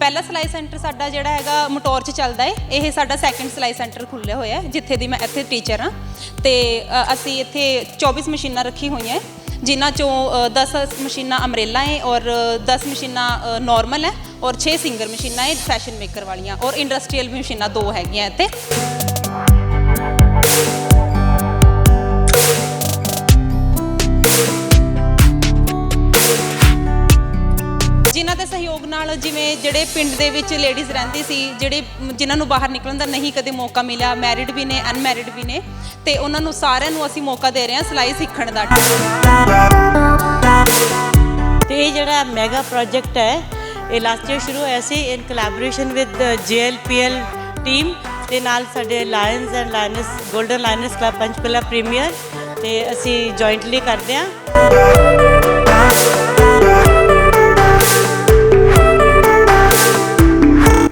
ਪਹਿਲਾ ਸਿਲਾਈ ਸੈਂਟਰ ਸਾਡਾ ਜਿਹੜਾ ਹੈਗਾ ਮਟੌਰ 'ਚ ਚੱਲਦਾ ਹੈ ਇਹ ਸਾਡਾ ਸੈਕੰਡ ਸਿਲਾਈ ਸੈਂਟਰ ਖੁੱਲ੍ਹਿਆ ਹੋਇਆ ਹੈ ਜਿੱਥੇ ਦੀ ਮੈਂ ਇੱਥੇ ਟੀਚਰ ਹਾਂ। ਤੇ ਅ, ਅਸੀਂ ਇੱਥੇ 24 ਮਸ਼ੀਨਾਂ ਰੱਖੀ ਹੋਈਆਂ ਹੈ ਜਿਨ੍ਹਾਂ ਚੋਂ ਅ, 10 ਮਸ਼ੀਨਾਂ ਅਮਰੇਲਾ ਹੈ ਔਰ 10 ਮਸ਼ੀਨਾਂ ਨਾਰਮਲ ਹੈ ਔਰ 6 ਸਿੰਗਰ ਮਸ਼ੀਨਾਂ ਹੈ ਫੈਸ਼ਨ ਮੇਕਰ ਵਾਲੀਆਂ ਔਰ ਇੰਡਸਟਰੀਅਲ ਵੀ ਮਸ਼ੀਨਾਂ ਦੋ ਹੈਗੀਆਂ ਇੱਥੇ। ਨਾਲ ਜਿਵੇਂ ਜਿਹੜੇ ਪਿੰਡ ਦੇ ਵਿੱਚ ਲੇਡੀਜ਼ ਰਹਿੰਦੀ ਸੀ, ਜਿਹੜੇ ਜਿਨ੍ਹਾਂ ਨੂੰ ਬਾਹਰ ਨਿਕਲਣ ਦਾ ਨਹੀਂ ਕਦੇ ਮੌਕਾ ਮਿਲਿਆ ਮੈਰਿਡ ਵੀ ਨੇ ਅਨਮੈਰਿਡ ਵੀ ਨੇ, ਤੇ ਉਹਨਾਂ ਨੂੰ ਸਾਰਿਆਂ ਨੂੰ ਅਸੀਂ ਮੌਕਾ ਦੇ ਰਹੇ ਹਾਂ ਸਿਲਾਈ ਸਿੱਖਣ ਦਾ। ਤੇ ਇਹ ਜਿਹੜਾ ਮੈਗਾ ਪ੍ਰੋਜੈਕਟ ਹੈ, ਇਹ ਲਾਸਟ ਈਅਰ ਸ਼ੁਰੂ ਹੋਇਆ ਸੀ in collaboration with GLPL team ਤੇ ਨਾਲ ਸਾਡੇ lions and lions golden lions club Panchkula premier ਤੇ ਅਸੀਂ ਜੁਆਇੰਟਲੀ ਕਰਦੇ ਹਾਂ।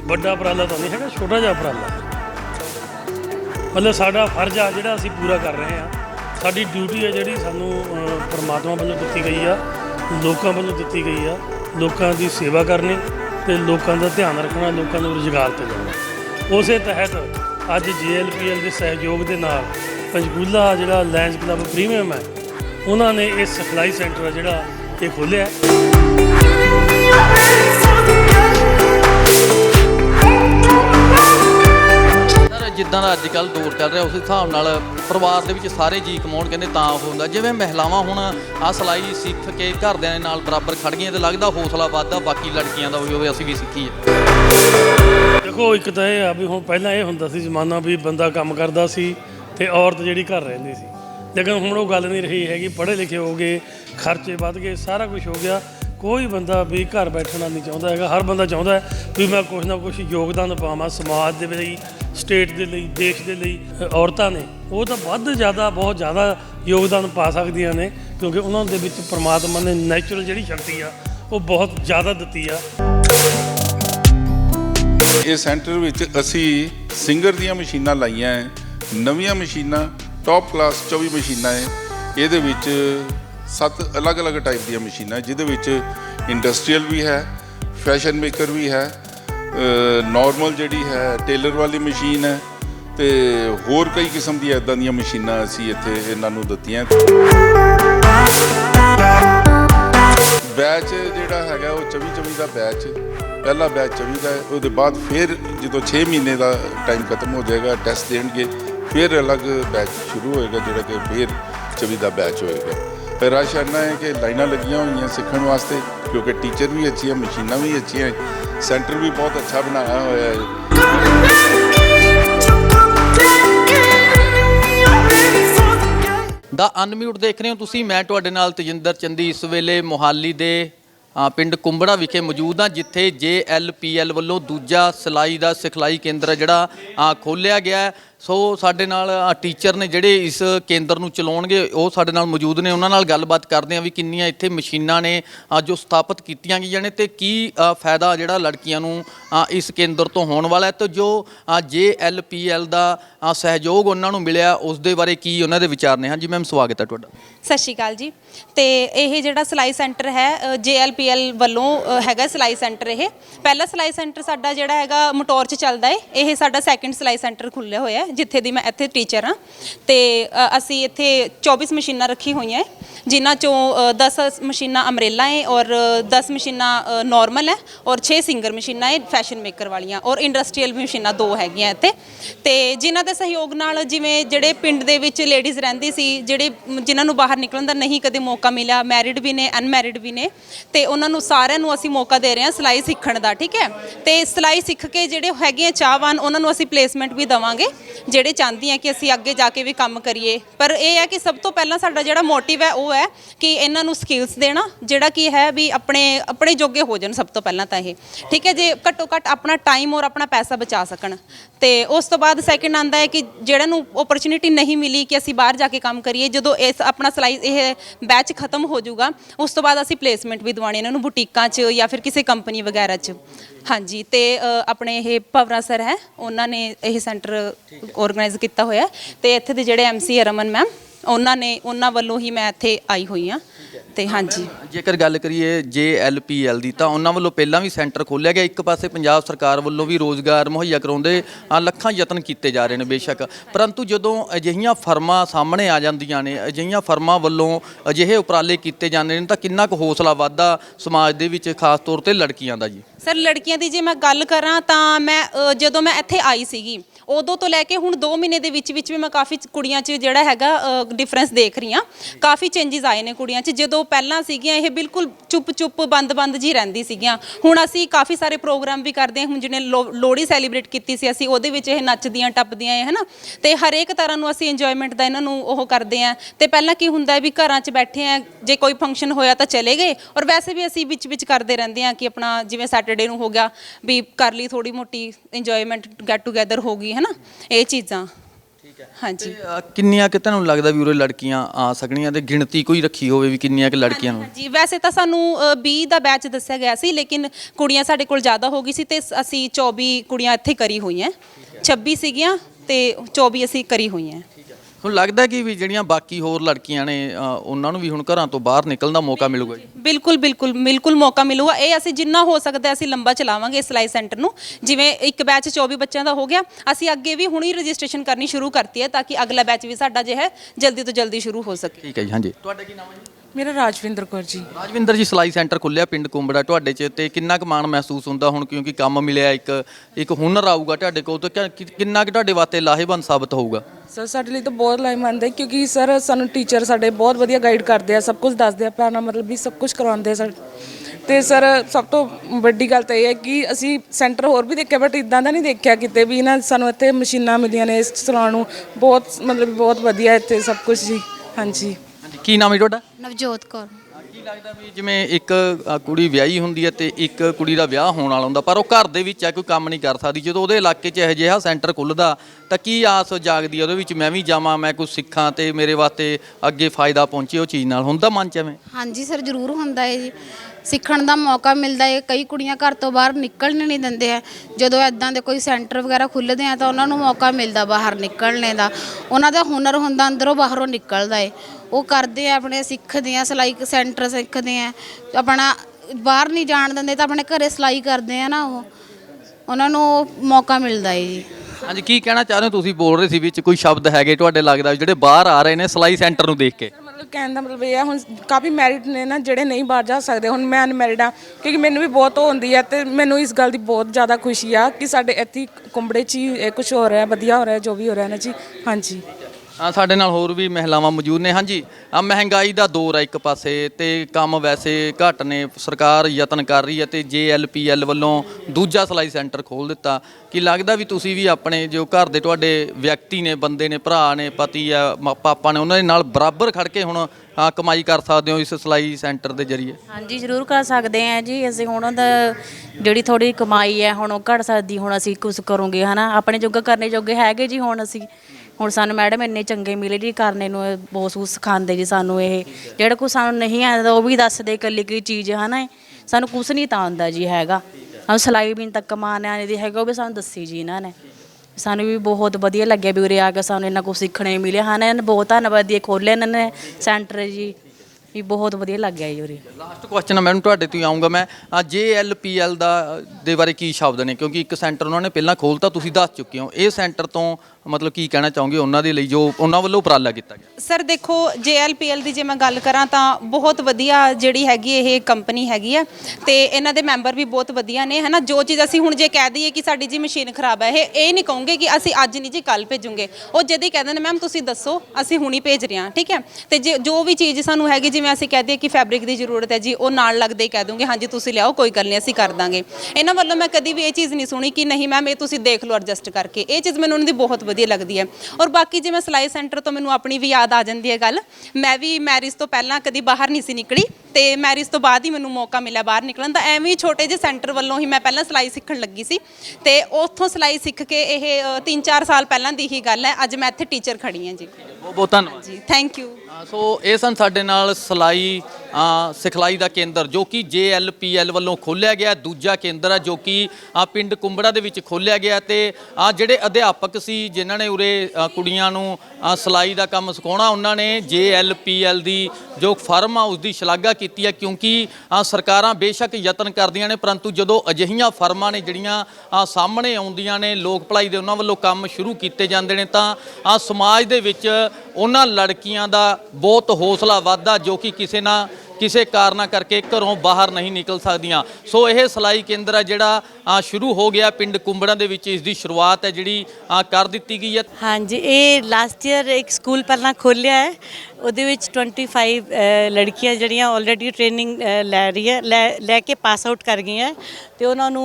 ਵੱਡਾ ਉਪਰਾਲਾ ਤਾਂ ਨਹੀਂ ਹੈਗਾ, ਛੋਟਾ ਜਿਹਾ ਉਪਰਾਲਾ। ਮਤਲਬ ਸਾਡਾ ਫਰਜ਼ ਆ, ਜਿਹੜਾ ਅਸੀਂ ਪੂਰਾ ਕਰ ਰਹੇ ਆ ਸਾਡੀ ਡਿਊਟੀ ਹੈ ਜਿਹੜੀ ਸਾਨੂੰ ਪਰਮਾਤਮਾ ਵੱਲੋਂ ਦਿੱਤੀ ਗਈ ਆ, ਲੋਕਾਂ ਵੱਲੋਂ ਦਿੱਤੀ ਗਈ ਆ, ਲੋਕਾਂ ਦੀ ਸੇਵਾ ਕਰਨੀ ਤੇ ਲੋਕਾਂ ਦਾ ਧਿਆਨ ਰੱਖਣਾ, ਲੋਕਾਂ ਨੂੰ ਰੁਜ਼ਗਾਰ ਤੇ ਲਾਉਣਾ ਉਸੇ ਤਹਿਤ ਅੱਜ ਜੀਐਲਪੀਐਲ ਦੇ ਸਹਿਯੋਗ ਦੇ ਨਾਲ ਪੰਚਕੂਲਾ ਜਿਹੜਾ ਲੈਂਸ ਕਲੱਬ ਪ੍ਰੀਮੀਅਮ ਹੈ, ਉਹਨਾਂ ਨੇ ਇਹ ਸਪਲਾਈ ਸੈਂਟਰ ਆ ਜਿਹੜਾ ਇਹ ਖੋਲ੍ਹਿਆ। ਜਿੱਦਾਂ ਦਾ ਅੱਜ ਕੱਲ ਦੌਰ ਚੱਲ ਰਿਹਾ, ਉਸ ਹਿਸਾਬ ਨਾਲ ਪਰਿਵਾਰ ਦੇ ਵਿੱਚ ਸਾਰੇ ਜੀ ਕਮਾਉਣ ਕਹਿੰਦੇ ਤਾਂ ਉਹ ਹੁੰਦਾ। ਜਿਵੇਂ ਮਹਿਲਾਵਾਂ ਹੁਣ ਆ ਸਿਲਾਈ ਸਿੱਖ ਕੇ ਘਰਦਿਆਂ ਦੇ ਨਾਲ ਬਰਾਬਰ ਖੜ ਗਈਆਂ ਤੇ ਲੱਗਦਾ ਹੌਸਲਾ ਵੱਧਦਾ, ਬਾਕੀ ਲੜਕੀਆਂ ਦਾ ਵੀ ਹੋਵੇ, ਅਸੀਂ ਵੀ ਸਿੱਖੀਏ ਦੇਖੋ, ਇੱਕ ਤਾਂ ਇਹ ਆ ਵੀ ਹੁਣ ਪਹਿਲਾਂ ਇਹ ਹੁੰਦਾ ਸੀ ਜ਼ਮਾਨਾ ਵੀ ਬੰਦਾ ਕੰਮ ਕਰਦਾ ਸੀ ਤੇ ਔਰਤ ਜਿਹੜੀ ਘਰ ਰਹਿੰਦੀ ਸੀ। ਲੇਕਿਨ ਹੁਣ ਉਹ ਗੱਲ ਨਹੀਂ ਰਹੀ ਹੈਗੀ ਪੜ੍ਹੇ ਲਿਖੇ ਹੋ ਗਏ, ਖਰਚੇ ਵੱਧ ਗਏ, ਸਾਰਾ ਕੁਝ ਹੋ ਗਿਆ। ਕੋਈ ਬੰਦਾ ਵੀ ਘਰ ਬੈਠਣਾ ਨਹੀਂ ਚਾਹੁੰਦਾ ਹੈਗਾ, ਹਰ ਬੰਦਾ ਚਾਹੁੰਦਾ ਵੀ ਮੈਂ ਕੁਝ ਨਾ ਕੁਝ ਯੋਗਦਾਨ ਪਾਵਾਂ, ਸਮਾਜ ਦੇ ਲਈ ਸਟੇਟ ਦੇ ਲਈ, ਦੇਸ਼ ਦੇ ਲਈ ਔਰਤਾਂ ਨੇ, ਉਹ ਤਾਂ ਵੱਧ ਜ਼ਿਆਦਾ, ਬਹੁਤ ਜ਼ਿਆਦਾ ਯੋਗਦਾਨ ਪਾ ਸਕਦੀਆਂ ਨੇ, ਕਿਉਂਕਿ ਉਹਨਾਂ ਦੇ ਵਿੱਚ ਪ੍ਰਮਾਤਮਾ ਨੇ ਨੈਚੁਰਲ ਜਿਹੜੀ ਸ਼ਕਤੀ ਆ, ਉਹ ਬਹੁਤ ਜ਼ਿਆਦਾ ਦਿੱਤੀ ਆ। ਇਹ ਸੈਂਟਰ ਵਿੱਚ ਅਸੀਂ ਸਿੰਗਰ ਦੀਆਂ ਮਸ਼ੀਨਾਂ ਲਾਈਆਂ ਹੈ ਨਵੀਆਂ ਮਸ਼ੀਨਾਂ ਟੌਪ ਕਲਾਸ 24 ਮਸ਼ੀਨਾਂ ਹੈ ਇਹਦੇ ਵਿੱਚ ਸੱਤ ਅਲੱਗ-ਅਲੱਗ ਟਾਈਪ ਦੀਆਂ ਮਸ਼ੀਨਾਂ, ਜਿਹਦੇ ਵਿੱਚ ਇੰਡਸਟਰੀਅਲ ਵੀ ਹੈ ਫੈਸ਼ਨ ਮੇਕਰ ਵੀ ਹੈ ਨਾਰਮਲ ਜਿਹੜੀ ਹੈ ਟੇਲਰ ਵਾਲੀ ਮਸ਼ੀਨ ਹੈ ਤੇ ਹੋਰ ਕਈ ਕਿਸਮ ਦੀਆਂ ਇਦਾਂ ਦੀਆਂ ਮਸ਼ੀਨਾਂ ਅਸੀਂ ਇੱਥੇ ਇਹਨਾਂ ਨੂੰ ਦਿੱਤੀਆਂ। ਬੈਚ ਜਿਹੜਾ ਹੈਗਾ, ਉਹ 24 24 ਦਾ ਬੈਚ ਪਹਿਲਾ ਬੈਚ 24 ਦਾ ਉਹਦੇ ਬਾਅਦ ਫਿਰ ਜਦੋਂ 6 ਮਹੀਨੇ ਦਾ ਟਾਈਮ ਖਤਮ ਹੋ ਜਾਏਗਾ ਟੈਸਟ ਦੇਣਗੇ, ਫਿਰ ਅਲੱਗ ਬੈਚ ਸ਼ੁਰੂ ਹੋਏਗਾ, ਜਿਹੜਾ ਕਿ ਫਿਰ 24 ਦਾ ਬੈਚ ਹੋਏਗਾ। ਰਸ਼ ਇੰਨਾ ਹੈ ਕਿ ਲਾਈਨਾਂ ਲੱਗੀਆਂ ਹੋਈਆਂ ਸਿੱਖਣ ਵਾਸਤੇ, ਕਿਉਂਕਿ ਟੀਚਰ ਵੀ ਅੱਛੇ ਹੈ ਮਸ਼ੀਨਾਂ ਵੀ ਅੱਛੀਆਂ ਹੈ ਸੈਂਟਰ ਵੀ ਬਹੁਤ ਅੱਛਾ ਬਣਾਇਆ ਹੋਇਆ ਹੈ। ਦਾ ਅਨਮਿਊਟ ਦੇਖ ਰਹੇ ਹੋ ਤੁਸੀਂ, ਮੈਂ ਤੁਹਾਡੇ ਨਾਲ ਤਜਿੰਦਰ ਚੰਦੀ, ਇਸ ਵੇਲੇ ਮੋਹਾਲੀ ਦੇ ਪਿੰਡ ਕੁੰਬੜਾ ਵਿਖੇ ਮੌਜੂਦ ਹਾਂ ਜਿੱਥੇ JLPL ਵੱਲੋਂ ਦੂਜਾ ਸਿਲਾਈ ਦਾ ਸਿਖਲਾਈ ਕੇਂਦਰ ਜਿਹੜਾ ਖੋਲਿਆ ਗਿਆ ਸੋ ਸਾਡੇ ਨਾਲ ਟੀਚਰ ਨੇ ਜਿਹੜੇ ਇਸ ਕੇਂਦਰ ਨੂੰ ਚਲਾਉਣਗੇ ਉਹ ਸਾਡੇ ਨਾਲ ਮੌਜੂਦ ਨੇ। ਉਹਨਾਂ ਨਾਲ ਗੱਲਬਾਤ ਕਰਦੇ ਹਾਂ ਵੀ ਕਿੰਨੀਆਂ ਇੱਥੇ ਮਸ਼ੀਨਾਂ ਨੇ ਜੋ ਸਥਾਪਿਤ ਕੀਤੀਆਂ ਗਈਆਂ ਨੇ ਤੇ ਕੀ ਫਾਇਦਾ ਜਿਹੜਾ ਲੜਕੀਆਂ ਨੂੰ ਇਸ ਕੇਂਦਰ ਤੋਂ ਹੋਣ ਵਾਲਾ ਹੈ ਤੇ ਜੋ ਅ, JLPL ਦਾ ਸਹਿਯੋਗ ਉਹਨਾਂ ਨੂੰ ਮਿਲਿਆ ਉਸ ਦੇ ਬਾਰੇ ਕੀ ਉਹਨਾਂ ਦੇ ਵਿਚਾਰ ਨੇ। ਹਾਂਜੀ ਮੈਮ ਸਵਾਗਤ ਹੈ ਤੁਹਾਡਾ। ਸਤਿ ਸ਼੍ਰੀ ਅਕਾਲ ਜੀ। ਤੇ ਇਹ ਜਿਹੜਾ ਸਿਲਾਈ ਸੈਂਟਰ ਹੈ JLPL ਵੱਲੋਂ ਅ, ਹੈਗਾ ਸਿਲਾਈ ਸੈਂਟਰ ਇਹ। ਪਹਿਲਾ ਸਿਲਾਈ ਸੈਂਟਰ ਸਾਡਾ ਜਿਹੜਾ ਹੈਗਾ ਮਟੌਰ 'ਚ ਚੱਲਦਾ ਹੈ ਇਹ ਸਾਡਾ ਸੈਕੰਡ ਸਿਲਾਈ ਸੈਂਟਰ ਖੁੱਲ੍ਹਿਆ ਹੋਇਆ ਹੈ ਜਿੱਥੇ ਦੀ ਮੈਂ ਇੱਥੇ ਟੀਚਰ ਹਾਂ। ਤੇ ਅ, ਅਸੀਂ ਇੱਥੇ 24 ਮਸ਼ੀਨਾਂ ਰੱਖੀ ਹੋਈਆਂ ਏ। ਜਿਨ੍ਹਾਂ ਚੋਂ ਅ, 10 ਮਸ਼ੀਨਾਂ ਅਮਰੇਲਾ ਹੈ ਔਰ 10 ਮਸ਼ੀਨਾਂ ਨਾਰਮਲ ਹੈ ਔਰ 6 ਸਿੰਗਰ ਮਸ਼ੀਨਾਂ ਹੈ ਫੈਸ਼ਨ ਮੇਕਰ ਵਾਲੀਆਂ ਔਰ ਇੰਡਸਟਰੀਅਲ ਵੀ ਮਸ਼ੀਨਾਂ ਦੋ ਹੈਗੀਆਂ ਇੱਥੇ। ਤੇ ਜਿਨ੍ਹਾਂ ਦੇ ਸਹਿਯੋਗ ਨਾਲ ਜਿਵੇਂ ਜਿਹੜੇ ਪਿੰਡ ਦੇ ਵਿੱਚ ਲੇਡੀਜ਼ ਰਹਿੰਦੀ ਸੀ ਜਿਹੜੇ ਜਿਨ੍ਹਾਂ ਨੂੰ ਬਾਹਰ ਨਿਕਲਣ ਦਾ ਨਹੀਂ ਕਦੇ ਮੌਕਾ ਮਿਲਿਆ ਮੈਰਿਡ ਵੀ ਨੇ ਅਨਮੈਰਿਡ ਵੀ ਨੇ ਤੇ ਉਹਨਾਂ ਨੂੰ ਸਾਰਿਆਂ ਨੂੰ ਅਸੀਂ ਮੌਕਾ ਦੇ ਰਹੇ ਹਾਂ ਸਿਲਾਈ ਸਿੱਖਣ ਦਾ ਠੀਕ ਹੈ? ਤੇ ਸਿਲਾਈ ਸਿੱਖ ਕੇ ਜਿਹੜੇ ਹੈਗੇ ਆ ਚਾਹਵਾਨ ਉਹਨਾਂ ਨੂੰ ਅਸੀਂ ਪਲੇਸਮੈਂਟ ਵੀ ਦਵਾਂਗੇ ਜਿਹੜੇ ਚਾਹੁੰਦੀਆਂ ਕਿ ਅਸੀਂ ਅੱਗੇ ਜਾ ਕੇ ਵੀ ਕੰਮ ਕਰੀਏ। ਪਰ ਇਹ ਹੈ ਕਿ ਸਭ ਤੋਂ ਪਹਿਲਾਂ ਸਾਡਾ ਜਿਹੜਾ ਮੋਟਿਵ ਹੈ ਉਹ ਉਹ ਹੈ ਕਿ ਇਹਨਾਂ ਨੂੰ ਸਕਿੱਲਸ ਦੇਣਾ, ਜਿਹੜਾ ਕੀ ਹੈ ਵੀ ਆਪਣੇ ਆਪਣੇ ਜੋਗੇ ਹੋ ਜਾਣ ਸਭ ਤੋਂ ਪਹਿਲਾਂ ਤਾਂ ਇਹ। ਠੀਕ ਹੈ ਜੇ? ਘੱਟੋ ਘੱਟ ਆਪਣਾ ਟਾਈਮ ਔਰ ਆਪਣਾ ਪੈਸਾ ਬਚਾ ਸਕਣ। ਤੇ ਉਸ ਤੋਂ ਬਾਅਦ ਸੈਕਿੰਡ ਆਂਦਾ ਹੈ ਕਿ ਜਿਹੜਾ ਨੂੰ ਓਪਰਚ्युनिटी ਨਹੀਂ ਮਿਲੀ ਕਿ ਅਸੀਂ ਬਾਹਰ ਜਾ ਕੇ ਕੰਮ ਕਰੀਏ, ਜਦੋਂ ਇਸ ਆਪਣਾ ਸਲਾਈ ਇਹ ਬੈਚ ਖਤਮ ਹੋ ਜਾਊਗਾ, ਉਸ ਤੋਂ ਬਾਅਦ ਅਸੀਂ ਪਲੇਸਮੈਂਟ ਵੀ ਦਿਵਾਣੀ ਇਹਨਾਂ ਨੂੰ ਬੁਟੀਕਾਂ 'ਚ ਜਾਂ ਫਿਰ ਕਿਸੇ ਕੰਪਨੀ ਵਗੈਰਾ 'ਚ। ਹਾਂਜੀ, ਤੇ ਆਪਣੇ ਇਹ ਭਵਰਾ ਸਰ ਹੈ, ਉਹਨਾਂ ਨੇ ਇਹ ਸੈਂਟਰ ਆਰਗੇਨਾਈਜ਼ ਕੀਤਾ ਹੋਇਆ ਤੇ ਇੱਥੇ ਦੇ ਜਿਹੜੇ ਐਮਸੀ ਰਮਨ ਮੈਮ ਉਹਨਾਂ ਨੇ ਉਹਨਾਂ ਵੱਲੋਂ ਹੀ ਮੈਂ ਇੱਥੇ ਆਈ ਹੋਈ ਹਾਂ। ਤੇ ਹਾਂਜੀ। ਜੇਕਰ ਗੱਲ ਕਰੀਏ JLPL ਦੀ ਤਾਂ ਉਹਨਾਂ ਵੱਲੋਂ ਪਹਿਲਾਂ ਵੀ ਸੈਂਟਰ ਖੋਲ੍ਹਿਆ ਗਿਆ। ਇੱਕ ਪਾਸੇ ਪੰਜਾਬ ਸਰਕਾਰ ਵੱਲੋਂ ਵੀ ਰੋਜ਼ਗਾਰ ਮੁਹੱਈਆ ਕਰਾਉਂਦੇ ਅ, ਲੱਖਾਂ ਯਤਨ ਕੀਤੇ ਜਾ ਰਹੇ ਨੇ ਬੇਸ਼ੱਕ। ਪਰੰਤੂ ਜਦੋਂ ਅਜਿਹੀਆਂ ਫਰਮਾਂ ਸਾਹਮਣੇ ਆ ਜਾਂਦੀਆਂ ਨੇ ਅਜਿਹੀਆਂ ਫਰਮਾਂ ਵੱਲੋਂ ਅਜਿਹੇ ਉਪਰਾਲੇ ਕੀਤੇ ਜਾਂਦੇ ਨੇ ਤਾਂ ਕਿੰਨਾ ਕੁ ਹੌਸਲਾ ਵੱਧਦਾ ਸਮਾਜ ਦੇ ਵਿੱਚ ਖਾਸ ਤੌਰ ਤੇ ਲੜਕੀਆਂ ਦਾ ਜੀ? ਸਰ ਲੜਕੀਆਂ ਦੀ ਜੇ ਮੈਂ ਗੱਲ ਕਰਾਂ ਤਾਂ ਮੈਂ ਅ, ਜਦੋਂ ਮੈਂ ਇੱਥੇ ਆਈ ਸੀਗੀ ਉਦੋਂ ਤੋਂ ਲੈ ਕੇ ਹੁਣ 2 ਮਹੀਨੇ ਦੇ ਵਿੱਚ ਵਿੱਚ ਵੀ ਮੈਂ ਕਾਫੀ ਕੁੜੀਆਂ 'ਚ ਜਿਹੜਾ ਹੈਗਾ ਡਿਫਰੈਂਸ ਦੇਖ ਰਹੀ ਹਾਂ। ਕਾਫੀ ਚੇਂਜਸ ਆਏ ਨੇ ਕੁੜੀਆਂ 'ਚ। ਜਦੋਂ ਪਹਿਲਾਂ ਸੀਗੀਆਂ, ਇਹ ਬਿਲਕੁਲ ਚੁੱਪ-ਚੁੱਪ, ਬੰਦ-ਬੰਦ ਜੀ ਰਹਿੰਦੀ ਸੀਗੀਆਂ। ਹੁਣ ਅਸੀਂ ਕਾਫੀ ਸਾਰੇ ਪ੍ਰੋਗਰਾਮ ਵੀ ਕਰਦੇ ਹਾਂ, ਹੁਣ ਜਿਹਨੇ ਲੋਹੜੀ ਸੈਲੀਬ੍ਰੇਟ ਕੀਤੀ ਸੀ, ਅਸੀਂ ਉਹਦੇ ਵਿੱਚ ਇਹ ਨੱਚਦੀਆਂ, ਟੱਪਦੀਆਂ ਹੈ ਹਨਾ? ਤੇ ਹਰੇਕ ਤਰ੍ਹਾਂ ਨੂੰ ਅਸੀਂ ਇੰਜੋਇਮੈਂਟ ਦਾ ਇਹਨਾਂ ਨੂੰ ਉਹ ਕਰਦੇ ਹਾਂ। ਤੇ ਪਹਿਲਾਂ ਕੀ ਹੁੰਦਾ ਹੈ ਵੀ ਘਰਾਂ 'ਚ ਬੈਠੇ ਆ ਜੇ ਕੋਈ ਫੰਕਸ਼ਨ ਹੋਇਆ ਤਾਂ ਚਲੇ ਗਏ। ਔਰ ਵੈਸੇ ਵੀ ਅਸੀਂ ਵਿੱਚ-ਵਿੱਚ ਕਰਦੇ ਰਹਿੰਦੇ ਹਾਂ ਕਿ ਆਪਣਾ ਜਿਵੇਂ ਸੈਟਰਡੇ ਨੂੰ ਹੋ ਗਿਆ, ਵੀ ਕਰ ਲਈ ਥੋੜੀ ਮੋਟੀ ਇੰਜੋਇਮੈਂਟ ਗੈਟ ਟੂਗੇਦਰ ਹੋ ਗਈ ਹੈ ਨਾ ਇਹ ਚੀਜ਼ਾਂ। ਹਾਂਜੀ। ਅ, ਕਿੰਨੀਆਂ ਕਿ ਤੁਹਾਨੂੰ ਲੱਗਦਾ ਵੀ ਉਰੇ ਲੜਕੀਆਂ ਆ ਸਕਣੀਆਂ ਤੇ ਗਿਣਤੀ ਕੋਈ ਰੱਖੀ ਹੋਵੇ ਵੀ ਕਿੰਨੀਆਂ ਕਿ ਲੜਕੀਆਂ ਨੂੰ? ਜੀ ਵੈਸੇ ਤਾਂ ਸਾਨੂੰ ਅ, 20 ਦਾ ਬੈਚ ਦੱਸਿਆ ਗਿਆ ਸੀ ਲੇਕਿਨ ਕੁੜੀਆਂ ਸਾਡੇ ਕੋਲ ਜ਼ਿਆਦਾ ਹੋ ਗਈ ਸੀ ਤੇ ਸ- ਅਸੀਂ 24 ਕੁੜੀਆਂ ਇੱਥੇ ਕਰੀ ਹੋਈਆਂ। 26 ਸੀਗੀਆਂ ਤੇ 24 ਅਸੀਂ ਕਰੀ ਹੋਈਆਂ। ਹੁਣ ਲੱਗਦਾ ਕਿ ਵੀ ਜਿਹੜੀਆਂ ਬਾਕੀ ਹੋਰ ਲੜਕੀਆਂ ਨੇ ਅ, ਉਹਨਾਂ ਨੂੰ ਵੀ ਹੁਣ ਘਰਾਂ ਤੋਂ ਬਾਹਰ ਨਿਕਲਣ ਦਾ ਮੌਕਾ ਮਿਲੂਗਾ ਜੀ। ਬਿਲਕੁਲ ਬਿਲਕੁਲ ਬਿਲਕੁਲ ਮੌਕਾ ਮਿਲੂਗਾ। ਇਹ ਅਸੀਂ ਜਿੰਨਾ ਹੋ ਸਕਦਾ ਅਸੀਂ ਲੰਬਾ ਚਲਾਵਾਂਗੇ ਸਿਲਾਈ ਸੈਂਟਰ ਨੂੰ। ਜਿਵੇਂ ਇੱਕ ਬੈਚ 24 ਬੱਚਿਆਂ ਦਾ ਹੋ ਗਿਆ ਅਸੀਂ ਅੱਗੇ ਵੀ ਹੁਣੀ ਰਜਿਸਟ੍ਰੇਸ਼ਨ ਕਰਨੀ ਸ਼ੁਰੂ ਕਰਤੀ ਹੈ ਤਾਂ ਕਿ ਅਗਲਾ ਬੈਚ ਵੀ ਸਾਡਾ ਜੇ ਹੈ ਜਲਦੀ ਤੋਂ ਜਲਦੀ ਸ਼ੁਰੂ ਹੋ ਸਕੇ। ਠੀਕ ਹੈ ਜੀ ਹਾਂਜੀ। ਤੁਹਾਡਾ ਕੀ ਨਾਮ ਹੈ ਜੀ? ਮੇਰਾ ਰਾਜਵਿੰਦਰ ਕੌਰ ਜੀ। ਰਾਜਵਿੰਦਰ ਜੀ ਸਿਲਾਈ ਸੈਂਟਰ ਖੁੱਲਿਆ ਪਿੰਡ ਕੁੰਬੜਾ ਤੁਹਾਡੇ 'ਚ ਤੇ ਕਿੰਨਾ ਕੁ ਮਾਣ ਮਹਿਸੂਸ ਹੁੰਦਾ ਹੁਣ ਕਿਉਂਕਿ ਕੰਮ ਮਿਲਿਆ ਇੱਕ ਇੱਕ ਹੁਨਰ ਆਊਗਾ ਤੁਹਾਡੇ ਕੋਲ ਤੇ ਕਿੰਨਾ ਕੁ ਤੁਹਾਡੇ ਵਾਸਤੇ ਲਾਹੇਵੰਦ ਸਾਬਤ ਹੋਊਗਾ? ਸਰ ਸਾਡੇ ਲਈ ਤਾਂ ਬਹੁਤ ਲਾਇਮੰਦ ਹੈ ਕਿਉਂਕਿ ਸਰ ਸਾਨੂੰ ਟੀਚਰ ਸਾਡੇ ਬਹੁਤ ਵਧੀਆ ਗਾਈਡ ਕਰਦੇ ਆ ਸਭ ਕੁਝ ਦੱਸਦੇ ਆ ਪਿਆਰ ਨਾਲ ਮਤਲਬ ਵੀ ਸਭ ਕੁਝ ਕਰਵਾਉਂਦੇ ਆ ਸਰ। ਤੇ ਸਰ ਸਭ ਤੋਂ ਵੱਡੀ ਗੱਲ ਤਾਂ ਇਹ ਹੈ ਕਿ ਅਸੀਂ ਸੈਂਟਰ ਹੋਰ ਵੀ ਦੇਖਿਆ ਬਟ ਇਦਾਂ ਦਾ ਨਹੀਂ ਦੇਖਿਆ ਕਿਤੇ ਵੀ ਨਾ ਸਾਨੂੰ ਇੱਥੇ ਮਸ਼ੀਨਾਂ ਮਿਲੀਆਂ ਨੇ ਇਸ ਚਲਾਉਣ ਨੂੰ। ਬਹੁਤ ਮਤਲਬ ਬਹੁਤ ਵਧੀਆ ਇੱਥੇ ਸਭ ਕੁਝ ਜੀ। ਹਾਂਜੀ। ਹਾਂਜੀ ਕੀ ਨਾਮ ਹੈ ਤੁਹਾਡਾ? ਨਵਜੋਤ ਕੌਰ। ਕੀ ਲੱਗਦਾ ਵੀ ਜਿਵੇਂ ਇੱਕ ਅ, ਕੁੜੀ ਵਿਆਹੀ ਹੁੰਦੀ ਹੈ ਤੇ ਇੱਕ ਕੁੜੀ ਦਾ ਵਿਆਹ ਹੋਣ ਵਾਲਾ ਹੁੰਦਾ ਪਰ ਉਹ ਘਰ ਦੇ ਵਿੱਚ ਆ ਕੋਈ ਕੰਮ ਨਹੀਂ ਕਰ ਸਕਦੀ। ਜਦੋਂ ਉਹਦੇ ਇਲਾਕੇ 'ਚ ਇਹੋ ਜਿਹਾ ਸੈਂਟਰ ਖੁੱਲਦਾ ਤਾਂ ਕੀ ਆਸ ਜਾਗਦੀ ਹੈ ਉਹਦੇ ਵਿੱਚ ਮੈਂ ਵੀ ਜਾਵਾਂ ਮੈਂ ਕੁਝ ਸਿੱਖਾਂ ਤੇ ਮੇਰੇ ਵਾਸਤੇ ਅੱਗੇ ਫਾਇਦਾ ਪਹੁੰਚੇ ਉਹ ਚੀਜ਼ ਨਾਲ? ਹੁੰਦਾ ਮਨ 'ਚ ਐਵੇਂ? ਹਾਂਜੀ ਸਰ ਜ਼ਰੂਰ ਹੁੰਦਾ ਹੈ ਜੀ। ਸਿੱਖਣ ਦਾ ਮੌਕਾ ਮਿਲਦਾ ਹੈ ਕਈ ਕੁੜੀਆਂ ਘਰ ਤੋਂ ਬਾਹਰ ਨਿਕਲਣ ਨਹੀਂ ਦਿੰਦੇ ਆ। ਜਦੋਂ ਐਦਾਂ ਦੇ ਕੋਈ ਸੈਂਟਰ ਵਗੈਰਾ ਖੁੱਲ੍ਹਦੇ ਆ ਤਾਂ ਉਹਨਾਂ ਨੂੰ ਮੌਕਾ ਮਿਲਦਾ ਬਾਹਰ ਨਿਕਲਣੇ ਦਾ। ਉਹਨਾਂ ਦਾ ਹੁਨਰ ਹੁੰਦਾ ਅੰਦਰੋਂ ਬਾਹਰੋਂ ਨਿਕਲਦਾ ਹੈ ਉਹ ਕਰਦੇ ਆ ਆਪਣੇ ਸਿੱਖਦੇ ਆ ਸਿਲਾਈ ਸੈਂਟਰ ਸਿੱਖਦੇ ਆ। ਆਪਣਾ ਬਾਹਰ ਨਹੀਂ ਜਾਣ ਦਿੰਦੇ ਤਾਂ ਆਪਣੇ ਘਰੇ ਸਿਲਾਈ ਕਰਦੇ ਆ ਨਾ ਉਹ। ਉਹਨਾਂ ਨੂੰ ਉਹ ਮੌਕਾ ਮਿਲਦਾ ਹੈ ਜੀ। ਹਾਂਜੀ ਕੀ ਕਹਿਣਾ ਚਾਹ ਰਹੇ ਹੋ ਤੁਸੀਂ? ਬੋਲ ਰਹੇ ਸੀ ਵਿੱਚ ਕੋਈ ਸ਼ਬਦ ਹੈਗੇ ਤੁਹਾਡੇ ਲੱਗਦਾ ਜਿਹੜੇ ਬਾਹਰ ਆ ਰਹੇ ਨੇ ਸਿਲਾਈ ਸੈਂਟਰ ਨੂੰ ਦੇਖ ਕੇ। ਸਰ ਮਤਲਬ ਕਹਿਣ ਦਾ ਮਤਲਬ ਇਹ ਆ ਹੁਣ ਕਾਫੀ ਮੈਰਿਡ ਨੇ ਨਾ ਜਿਹੜੇ ਨਹੀਂ ਬਾਹਰ ਜਾ ਸਕਦੇ ਹੁਣ ਮੈਂ ਅਨਮੈਰਿਡ ਆ ਕਿਉਂਕਿ ਮੈਨੂੰ ਵੀ ਬਹੁਤ ਉਹ ਹੁੰਦੀ ਆ ਤੇ ਮੈਨੂੰ ਇਸ ਗੱਲ ਦੀ ਬਹੁਤ ਜ਼ਿਆਦਾ ਖੁਸ਼ੀ ਆ ਕਿ ਸਾਡੇ ਇੱਥੇ ਕੁੰਬੜੇ 'ਚ ਹੀ ਕੁਝ ਹੋ ਰਿਹਾ ਵਧੀਆ ਹੋ ਰਿਹਾ ਜੋ ਵੀ ਹੋ ਰਿਹਾ ਨਾ ਜੀ। ਹਾਂਜੀ। ਆ ਸਾਡੇ ਨਾਲ ਹੋਰ ਵੀ ਮਹਿਲਾਵਾਂ ਮੌਜੂਦ ਨੇ। ਹਾਂਜੀ ਆ ਮਹਿੰਗਾਈ ਦਾ ਦੌਰ ਹੈ ਇੱਕ ਪਾਸੇ ਤੇ ਕੰਮ ਵੈਸੇ ਘੱਟ ਨੇ। ਸਰਕਾਰ ਯਤਨ ਕਰ ਰਹੀ ਹੈ ਤੇ JLPL ਵੱਲੋਂ ਦੂਜਾ ਸਿਲਾਈ ਸੈਂਟਰ ਖੋਲ ਦਿੱਤਾ। ਕੀ ਲੱਗਦਾ ਵੀ ਤੁਸੀਂ ਵੀ ਆਪਣੇ ਜੋ ਘਰ ਦੇ ਤੁਹਾਡੇ ਵਿਅਕਤੀ ਨੇ ਬੰਦੇ ਨੇ ਭਰਾ ਨੇ ਪਤੀ ਆ ਮ- ਪਾਪਾ ਨੇ ਉਹਨਾਂ ਦੇ ਨਾਲ ਬਰਾਬਰ ਖੜ ਕੇ ਹੁਣ ਆ, ਕਮਾਈ ਕਰ ਸਕਦੇ ਹੋ ਇਸ ਸਿਲਾਈ ਸੈਂਟਰ ਦੇ ਜ਼ਰੀਏ? ਹਾਂਜੀ ਜ਼ਰੂਰ ਕਰ ਸਕਦੇ ਆ ਜੀ। ਅਸੀਂ ਹੁਣ ਉਹਦਾ ਜਿਹੜੀ ਥੋੜੀ ਕਮਾਈ ਹੈ ਹੁਣ ਉਹ ਘਟ ਸਕਦੀ ਹੁਣ ਅਸੀਂ ਕੁਝ ਕਰੋਗੇ ਹਨਾ? ਆਪਣੇ ਜੋਗਾ ਕਰਨੇ ਜੋਗੇ ਹੈਗੇ ਜੀ ਹੁਣ ਅਸੀਂ। ਹੁਣ ਸਾਨੂੰ ਮੈਡਮ ਇੰਨੇ ਚੰਗੇ ਮਿਲੇ ਜੀ ਕਰਨੇ ਨੂੰ ਬਹੁਤ ਕੁਛ ਸਿਖਾਉਂਦੇ ਜੀ ਸਾਨੂੰ ਇਹ। ਜਿਹੜਾ ਕੁਛ ਸਾਨੂੰ ਨਹੀਂ ਆਉਂਦਾ ਉਹ ਵੀ ਦੱਸਦੇ ਇਕੱਲੀ ਕੋਈ ਚੀਜ਼ ਹਨਾ ਸਾਨੂੰ ਕੁਛ ਨਹੀਂ ਤਾਂ ਆਉਂਦਾ ਜੀ ਹੈਗਾ। ਸਾਨੂੰ ਸਿਲਾਈ ਵੀ ਤੱਕ ਕਮਾਨ ਦੀ ਹੈਗਾ ਉਹ ਵੀ ਸਾਨੂੰ ਦੱਸੀ ਜੀ ਇਹਨਾਂ ਨੇ। ਸਾਨੂੰ ਵੀ ਬਹੁਤ ਵਧੀਆ ਲੱਗਿਆ ਵੀ ਉਰੇ ਆ ਕੇ ਸਾਨੂੰ ਇੰਨਾ ਕੁਝ ਸਿੱਖਣੇ ਨੂੰ ਮਿਲਿਆ। ਹਨ ਇਹਨਾਂ ਬਹੁਤ ਧੰਨਵਾਦ ਇਹ ਖੋਲ੍ਹਿਆ ਇਹਨਾਂ ਨੇ ਸੈਂਟਰ ਜੀ। ਵੀ ਬਹੁਤ ਵਧੀਆ ਲੱਗਿਆ ਜੀ ਉਰੇ। ਲਾਸਟ ਕੁਐਸਚਨ ਮੈਡਮ ਤੁਹਾਡੇ ਤੋਂ ਹੀ ਆਉਂਗਾ ਮੈਂ। ਆ JLPL ਦਾ ਅ, ਦੇ ਬਾਰੇ ਕੀ ਸ਼ਬਦ ਨੇ? ਕਿਉਂਕਿ ਇੱਕ ਸੈਂਟਰ ਉਹਨਾਂ ਨੇ ਪਹਿਲਾਂ ਖੋਲਤਾ ਤੁਸੀਂ ਦੱਸ ਚੁੱਕੇ ਹੋ। ਇਹ ਸੈਂਟਰ ਤੋਂ ਮਤਲਬ ਕੀ ਕਹਿਣਾ ਚਾਹੋਗੇ ਉਹਨਾਂ ਦੇ ਲਈ ਜੋ ਉਹਨਾਂ ਵੱਲੋਂ ਉਪਰਾਲਾ ਕੀਤਾ ਗਿਆ? ਸਰ ਦੇਖੋ JLPL ਦੀ ਜੇ ਮੈਂ ਗੱਲ ਕਰਾਂ ਤਾਂ ਬਹੁਤ ਵਧੀਆ ਜਿਹੜੀ ਹੈਗੀ ਇਹ ਕੰਪਨੀ ਹੈਗੀ ਆ ਤੇ ਇਹਨਾਂ ਦੇ ਮੈਂਬਰ ਵੀ ਬਹੁਤ ਵਧੀਆ ਨੇ, ਹਨਾ? ਜੋ ਚੀਜ਼ ਅਸੀਂ ਹੁਣ ਜੇ ਕਹਿ ਦਈਏ ਕਿ ਸਾਡੀ ਜੀ ਮਸ਼ੀਨ ਖਰਾਬ ਹੈ ਇਹ ਇਹ ਨਹੀਂ ਕਹੋਗੇ ਕਿ ਅਸੀਂ ਅੱਜ ਨਹੀਂ ਜੀ ਕੱਲ ਭੇਜੂਗੇ। ਉਹ ਜਦ ਹੀ ਕਹਿੰਦੇ ਨੇ ਮੈਮ ਤੁਸੀਂ ਦੱਸੋ, ਅਸੀਂ ਹੁਣੀ ਭੇਜ ਰਹੇ ਹਾਂ, ਠੀਕ ਹੈ? ਤੇ ਜੇ, ਜੋ ਵੀ ਚੀਜ਼ ਸਾਨੂੰ ਹੈਗੀ, ਜਿਵੇਂ ਅਸੀਂ ਕਹਿ ਦਈਏ ਕਿ ਫੈਬਰਿਕ ਦੀ ਜ਼ਰੂਰਤ ਹੈ ਜੀ, ਉਹ ਨਾਲ ਲੱਗਦੇ ਹੀ ਕਹਿ ਦੂੰਗੇ, ਹਾਂਜੀ, ਤੁਸੀਂ ਲਿਆਓ, ਕੋਈ ਗੱਲ ਨਹੀਂ, ਅਸੀਂ ਕਰ ਦਾਂਗੇ। ਇਹਨਾਂ ਵੱਲੋਂ ਮੈਂ ਕਦੀ ਵੀ ਇਹ ਚੀਜ਼ ਨਹੀਂ ਸੁਣੀ ਕਿ, ਨਹੀਂ ਮੈਮ ਇਹ ਤੁਸੀਂ ਦੇਖ ਲਓ ਐਡਜਸਟ ਕਰਕੇ। ਇਹ ਚੀਜ਼ ਮੈਨੂੰ ਉਹਨਾਂ ਦੀ ਬਹੁਤ ਵਧੀਆ ਲੱਗਦੀ ਹੈ। ਔਰ ਬਾਕੀ ਜਿਵੇਂ ਸਿਲਾਈ ਸੈਂਟਰ ਤੋਂ ਮੈਨੂੰ ਆਪਣੀ ਵੀ ਯਾਦ ਆ ਜਾਂਦੀ ਹੈ ਗੱਲ ਮੈਂ ਵੀ ਮੈਰਿਜ ਤੋਂ ਪਹਿਲਾਂ ਕਦੀ ਬਾਹਰ ਨਹੀਂ ਸੀ ਨਿਕਲੀ ਤੇ ਮੈਰਿਜ ਤੋਂ ਬਾਅਦ ਹੀ ਮੈਨੂੰ ਮੌਕਾ ਮਿਲਿਆ ਬਾਹਰ ਨਿਕਲਣ ਦਾ। ਐਵੇਂ ਹੀ ਛੋਟੇ ਜਿਹੇ ਸੈਂਟਰ ਵੱਲੋਂ ਹੀ ਮੈਂ ਪਹਿਲਾਂ ਸਿਲਾਈ ਸਿੱਖਣ ਲੱਗੀ ਸੀ ਤੇ ਉੱਥੋਂ ਸਿਲਾਈ ਸਿੱਖ ਕੇ ਇਹ 3-4 ਸਾਲ ਪਹਿਲਾਂ ਦੀ ਹੀ ਗੱਲ ਹੈ। ਅੱਜ ਮੈਂ ਇੱਥੇ ਟੀਚਰ ਖੜੀ ਹਾਂ ਜੀ। ਬਹੁਤ ਬਹੁਤ ਧੰਨਵਾਦ। ਜੀ ਥੈਂਕ ਯੂ ਸੋ ਇਹ ਸਨ ਸਾਡੇ ਨਾਲ ਸਲਾਈ ਸਿਖਲਾਈ ਦਾ ਕੇਂਦਰ ਜੋ ਕਿ JLPL ਵੱਲੋਂ ਖੋਲ੍ਹਿਆ ਗਿਆ। ਦੂਜਾ ਕੇਂਦਰ ਹੈ ਜੋ ਕਿ ਪਿੰਡ ਕੁੰਬੜਾ ਦੇ ਵਿੱਚ ਖੋਲ੍ਹਿਆ ਗਿਆ ਤੇ ਅ, ਜਿਹੜੇ ਅਧਿਆਪਕ ਸੀ ਜਿਨ੍ਹਾਂ ਨੇ ਉਰੇ ਕੁੜੀਆਂ ਨੂੰ ਅ, ਸਿਲਾਈ ਦਾ ਕੰਮ ਸਿਖਾਉਣਾ ਉਹਨਾਂ ਨੇ JLPL ਦੀ ਜੋ ਫਰਮ ਆ ਉਸ ਦੀ ਸ਼ਲਾਘਾ ਕੀਤੀ ਹੈ ਕਿਉਂਕਿ ਸਰਕਾਰਾਂ ਬੇਸ਼ੱਕ ਯਤਨ ਕਰਦੀਆਂ ਨੇ ਪਰੰਤੂ ਜਦੋਂ ਅਜਿਹੀਆਂ ਫਰਮਾਂ ਨੇ ਜਿਹੜੀਆਂ ਸਾਹਮਣੇ ਆਉਂਦੀਆਂ ਨੇ ਲੋਕ ਭਲਾਈ ਦੇ ਉਹਨਾਂ ਵੱਲੋਂ ਕੰਮ ਸ਼ੁਰੂ ਕੀਤੇ ਜਾਂਦੇ ਨੇ ਤਾਂ ਸਮਾਜ ਦੇ ਵਿੱਚ ਉਹਨਾਂ ਲੜਕੀਆਂ ਦਾ ਬਹੁਤ ਹੌਸਲਾ ਵੱਧਦਾ ਜੋ ਕਿ ਕਿਸੇ ਨਾ ਕਿਸੇ ਕਾਰਨਾਂ ਕਰਕੇ ਘਰੋਂ ਬਾਹਰ ਨਹੀਂ ਨਿਕਲ ਸਕਦੀਆਂ। ਸੋ ਇਹ ਸਲਾਈ ਕੇਂਦਰ ਹੈ ਜਿਹੜਾ ਸ਼ੁਰੂ ਹੋ ਗਿਆ ਪਿੰਡ ਕੁੰਬੜਾ ਦੇ ਵਿੱਚ ਇਸ ਦੀ ਸ਼ੁਰੂਆਤ ਹੈ ਜਿਹੜੀ ਕਰ ਦਿੱਤੀ ਗਈ ਹੈ। ਹਾਂਜੀ ਇਹ ਲਾਸਟ ਈਅਰ ਇੱਕ ਸਕੂਲ ਪਹਿਲਾਂ ਖੋਲ੍ਹਿਆ ਹੈ। ਉਹਦੇ ਵਿੱਚ 25 ਅ, ਲੜਕੀਆਂ ਜਿਹੜੀਆਂ ਆਲਰੇਡੀ ਟ੍ਰੇਨਿੰਗ ਲੈ ਰਹੀ ਹੈ ਲੈ ਲੈ ਕੇ ਪਾਸ ਆਊਟ ਕਰ ਗਈਆਂ ਤੇ ਉਹਨਾਂ ਨੂੰ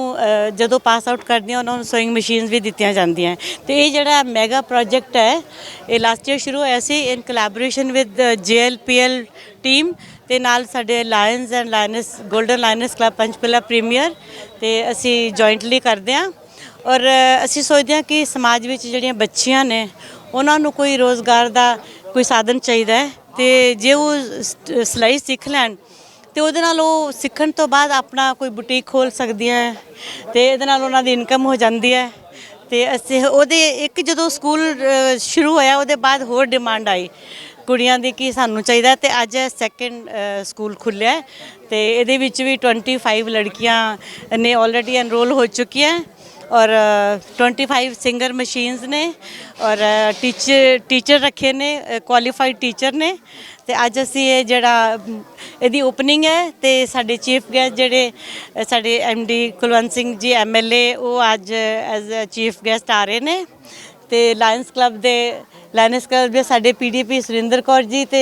ਜਦੋਂ ਪਾਸ ਆਊਟ ਕਰਦੀਆਂ ਉਹਨਾਂ ਨੂੰ ਸੋਇੰਗ ਮਸ਼ੀਨਸ ਵੀ ਦਿੱਤੀਆਂ ਜਾਂਦੀਆਂ ਤੇ ਇਹ ਜਿਹੜਾ ਮੈਗਾ ਪ੍ਰੋਜੈਕਟ ਹੈ ਇਹ ਲਾਸਟ ਈਅਰ ਸ਼ੁਰੂ ਹੋਇਆ ਸੀ। In collaboration with GLPL team ਤੇ ਨਾਲ ਸਾਡੇ lions and lions golden lions club Panchkula premier ਤੇ ਅਸੀਂ ਜੁਆਇੰਟਲੀ ਕਰਦੇ ਹਾਂ। ਔਰ ਅਸੀਂ ਸੋਚਦੇ ਹਾਂ ਕਿ ਸਮਾਜ ਵਿੱਚ ਜਿਹੜੀਆਂ ਬੱਚੀਆਂ ਨੇ, ਉਹਨਾਂ ਨੂੰ ਕੋਈ ਰੋਜ਼ਗਾਰ ਦਾ ਕੋਈ ਸਾਧਨ ਚਾਹੀਦਾ ਹੈ ਤੇ ਜੇ ਉਹ ਸਿਲਾਈ ਸਿੱਖ ਲੈਣ, ਤੇ ਉਹਦੇ ਨਾਲ ਉਹ ਸਿੱਖਣ ਤੋਂ ਬਾਅਦ ਆਪਣਾ ਕੋਈ ਬੁਟੀਕ ਖੋਲ ਸਕਦੀਆਂ ਹੈ ਤੇ ਇਹਦੇ ਨਾਲ ਉਹਨਾਂ ਦੀ ਇਨਕਮ ਹੋ ਜਾਂਦੀ ਹੈ। ਤੇ ਅਸੀਂ ਉਹਦੇ, ਇੱਕ ਜਦੋਂ ਸਕੂਲ ਸ਼ੁਰੂ ਹੋਇਆ, ਉਹਦੇ ਬਾਅਦ ਹੋਰ ਡਿਮਾਂਡ ਆਈ। ਕੁੜੀਆਂ ਦੀ ਕੀ ਸਾਨੂੰ ਚਾਹੀਦਾ ਤੇ ਅੱਜ ਸੈਕੰਡ ਸਕੂਲ ਖੁੱਲਿਆ ਹੈ ਤੇ ਇਹਦੇ ਵਿੱਚ ਵੀ 25 ਲੜਕੀਆਂ ਨੇ ਆਲਰੇਡੀ ਐਨਰੋਲ ਹੋ ਚੁੱਕੀਆਂ ਔਰ ਅ, 25 ਸਿੰਗਰ ਮਸ਼ੀਨਸ ਨੇ ਔਰ ਟੀਚਰ ਟੀਚਰ ਰੱਖੇ ਨੇ ਕੁਆਲੀਫਾਈਡ ਟੀਚਰ ਨੇ ਤੇ ਅੱਜ ਅਸੀਂ ਇਹ ਜਿਹੜਾ ਇਹਦੀ ਓਪਨਿੰਗ ਹੈ ਤੇ ਸਾਡੇ ਚੀਫ ਗੈਸਟ ਜਿਹੜੇ ਅ, ਸਾਡੇ ਐਮਡੀ ਕੁਲਵੰਤ ਸਿੰਘ ਜੀ ਐਮਐਲਏ ਉਹ ਅੱਜ ਐਜ਼ ਚੀਫ ਗੈਸਟ ਆ ਰਹੇ ਨੇ ਤੇ ਲਾਇਨਸ ਕਲੱਬ ਦੇ ਲਾਇਨਸ ਕਲੱਬ ਦੇ ਸਾਡੇ ਪੀਡੀਪੀ ਸੁਰਿੰਦਰ ਕੌਰ ਜੀ ਤੇ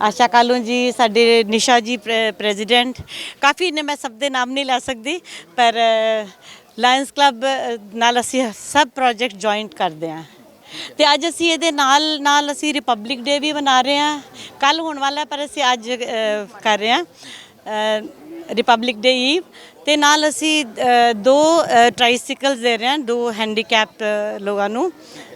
ਆਸ਼ਾ ਕਾਲੂ ਜੀ, ਸਾਡੇ ਨਿਸ਼ਾ ਜੀ ਪ੍ਰੈਜ਼ੀਡੈਂਟ। ਕਾਫੀ ਨੇ ਮੈਂ ਸਭ ਦੇ ਨਾਮ ਨਹੀਂ ਲੈ ਸਕਦੀ, ਪਰ ਲਾਇਨਸ ਕਲੱਬ ਨਾਲ ਅਸੀਂ ਸਭ ਪ੍ਰੋਜੈਕਟ ਜੁਆਇੰਟ ਕਰਦੇ ਹਾਂ। ਤੇ ਅੱਜ ਅਸੀਂ ਇਹਦੇ ਨਾਲ ਨਾਲ ਅਸੀਂ ਰਿਪਬਲਿਕ ਡੇ ਵੀ ਮਨਾ ਰਹੇ ਹਾਂ। ਕੱਲ ਹੋਣ ਵਾਲਾ ਪਰ ਅਸੀਂ ਅੱਜ ਕਰ ਰਹੇ ਹਾਂ ਰਿਪਬਲਿਕ ਡੇ ਈਵ। ਤੇ ਨਾਲ ਅਸੀਂ ਦੋ ਟ੍ਰਾਈਸਿਕਲਸ ਦੇ ਰਹੇ ਹਾਂ, ਦੋ ਹੈਂਡੀਕੈਪ ਲੋਕਾਂ ਨੂੰ।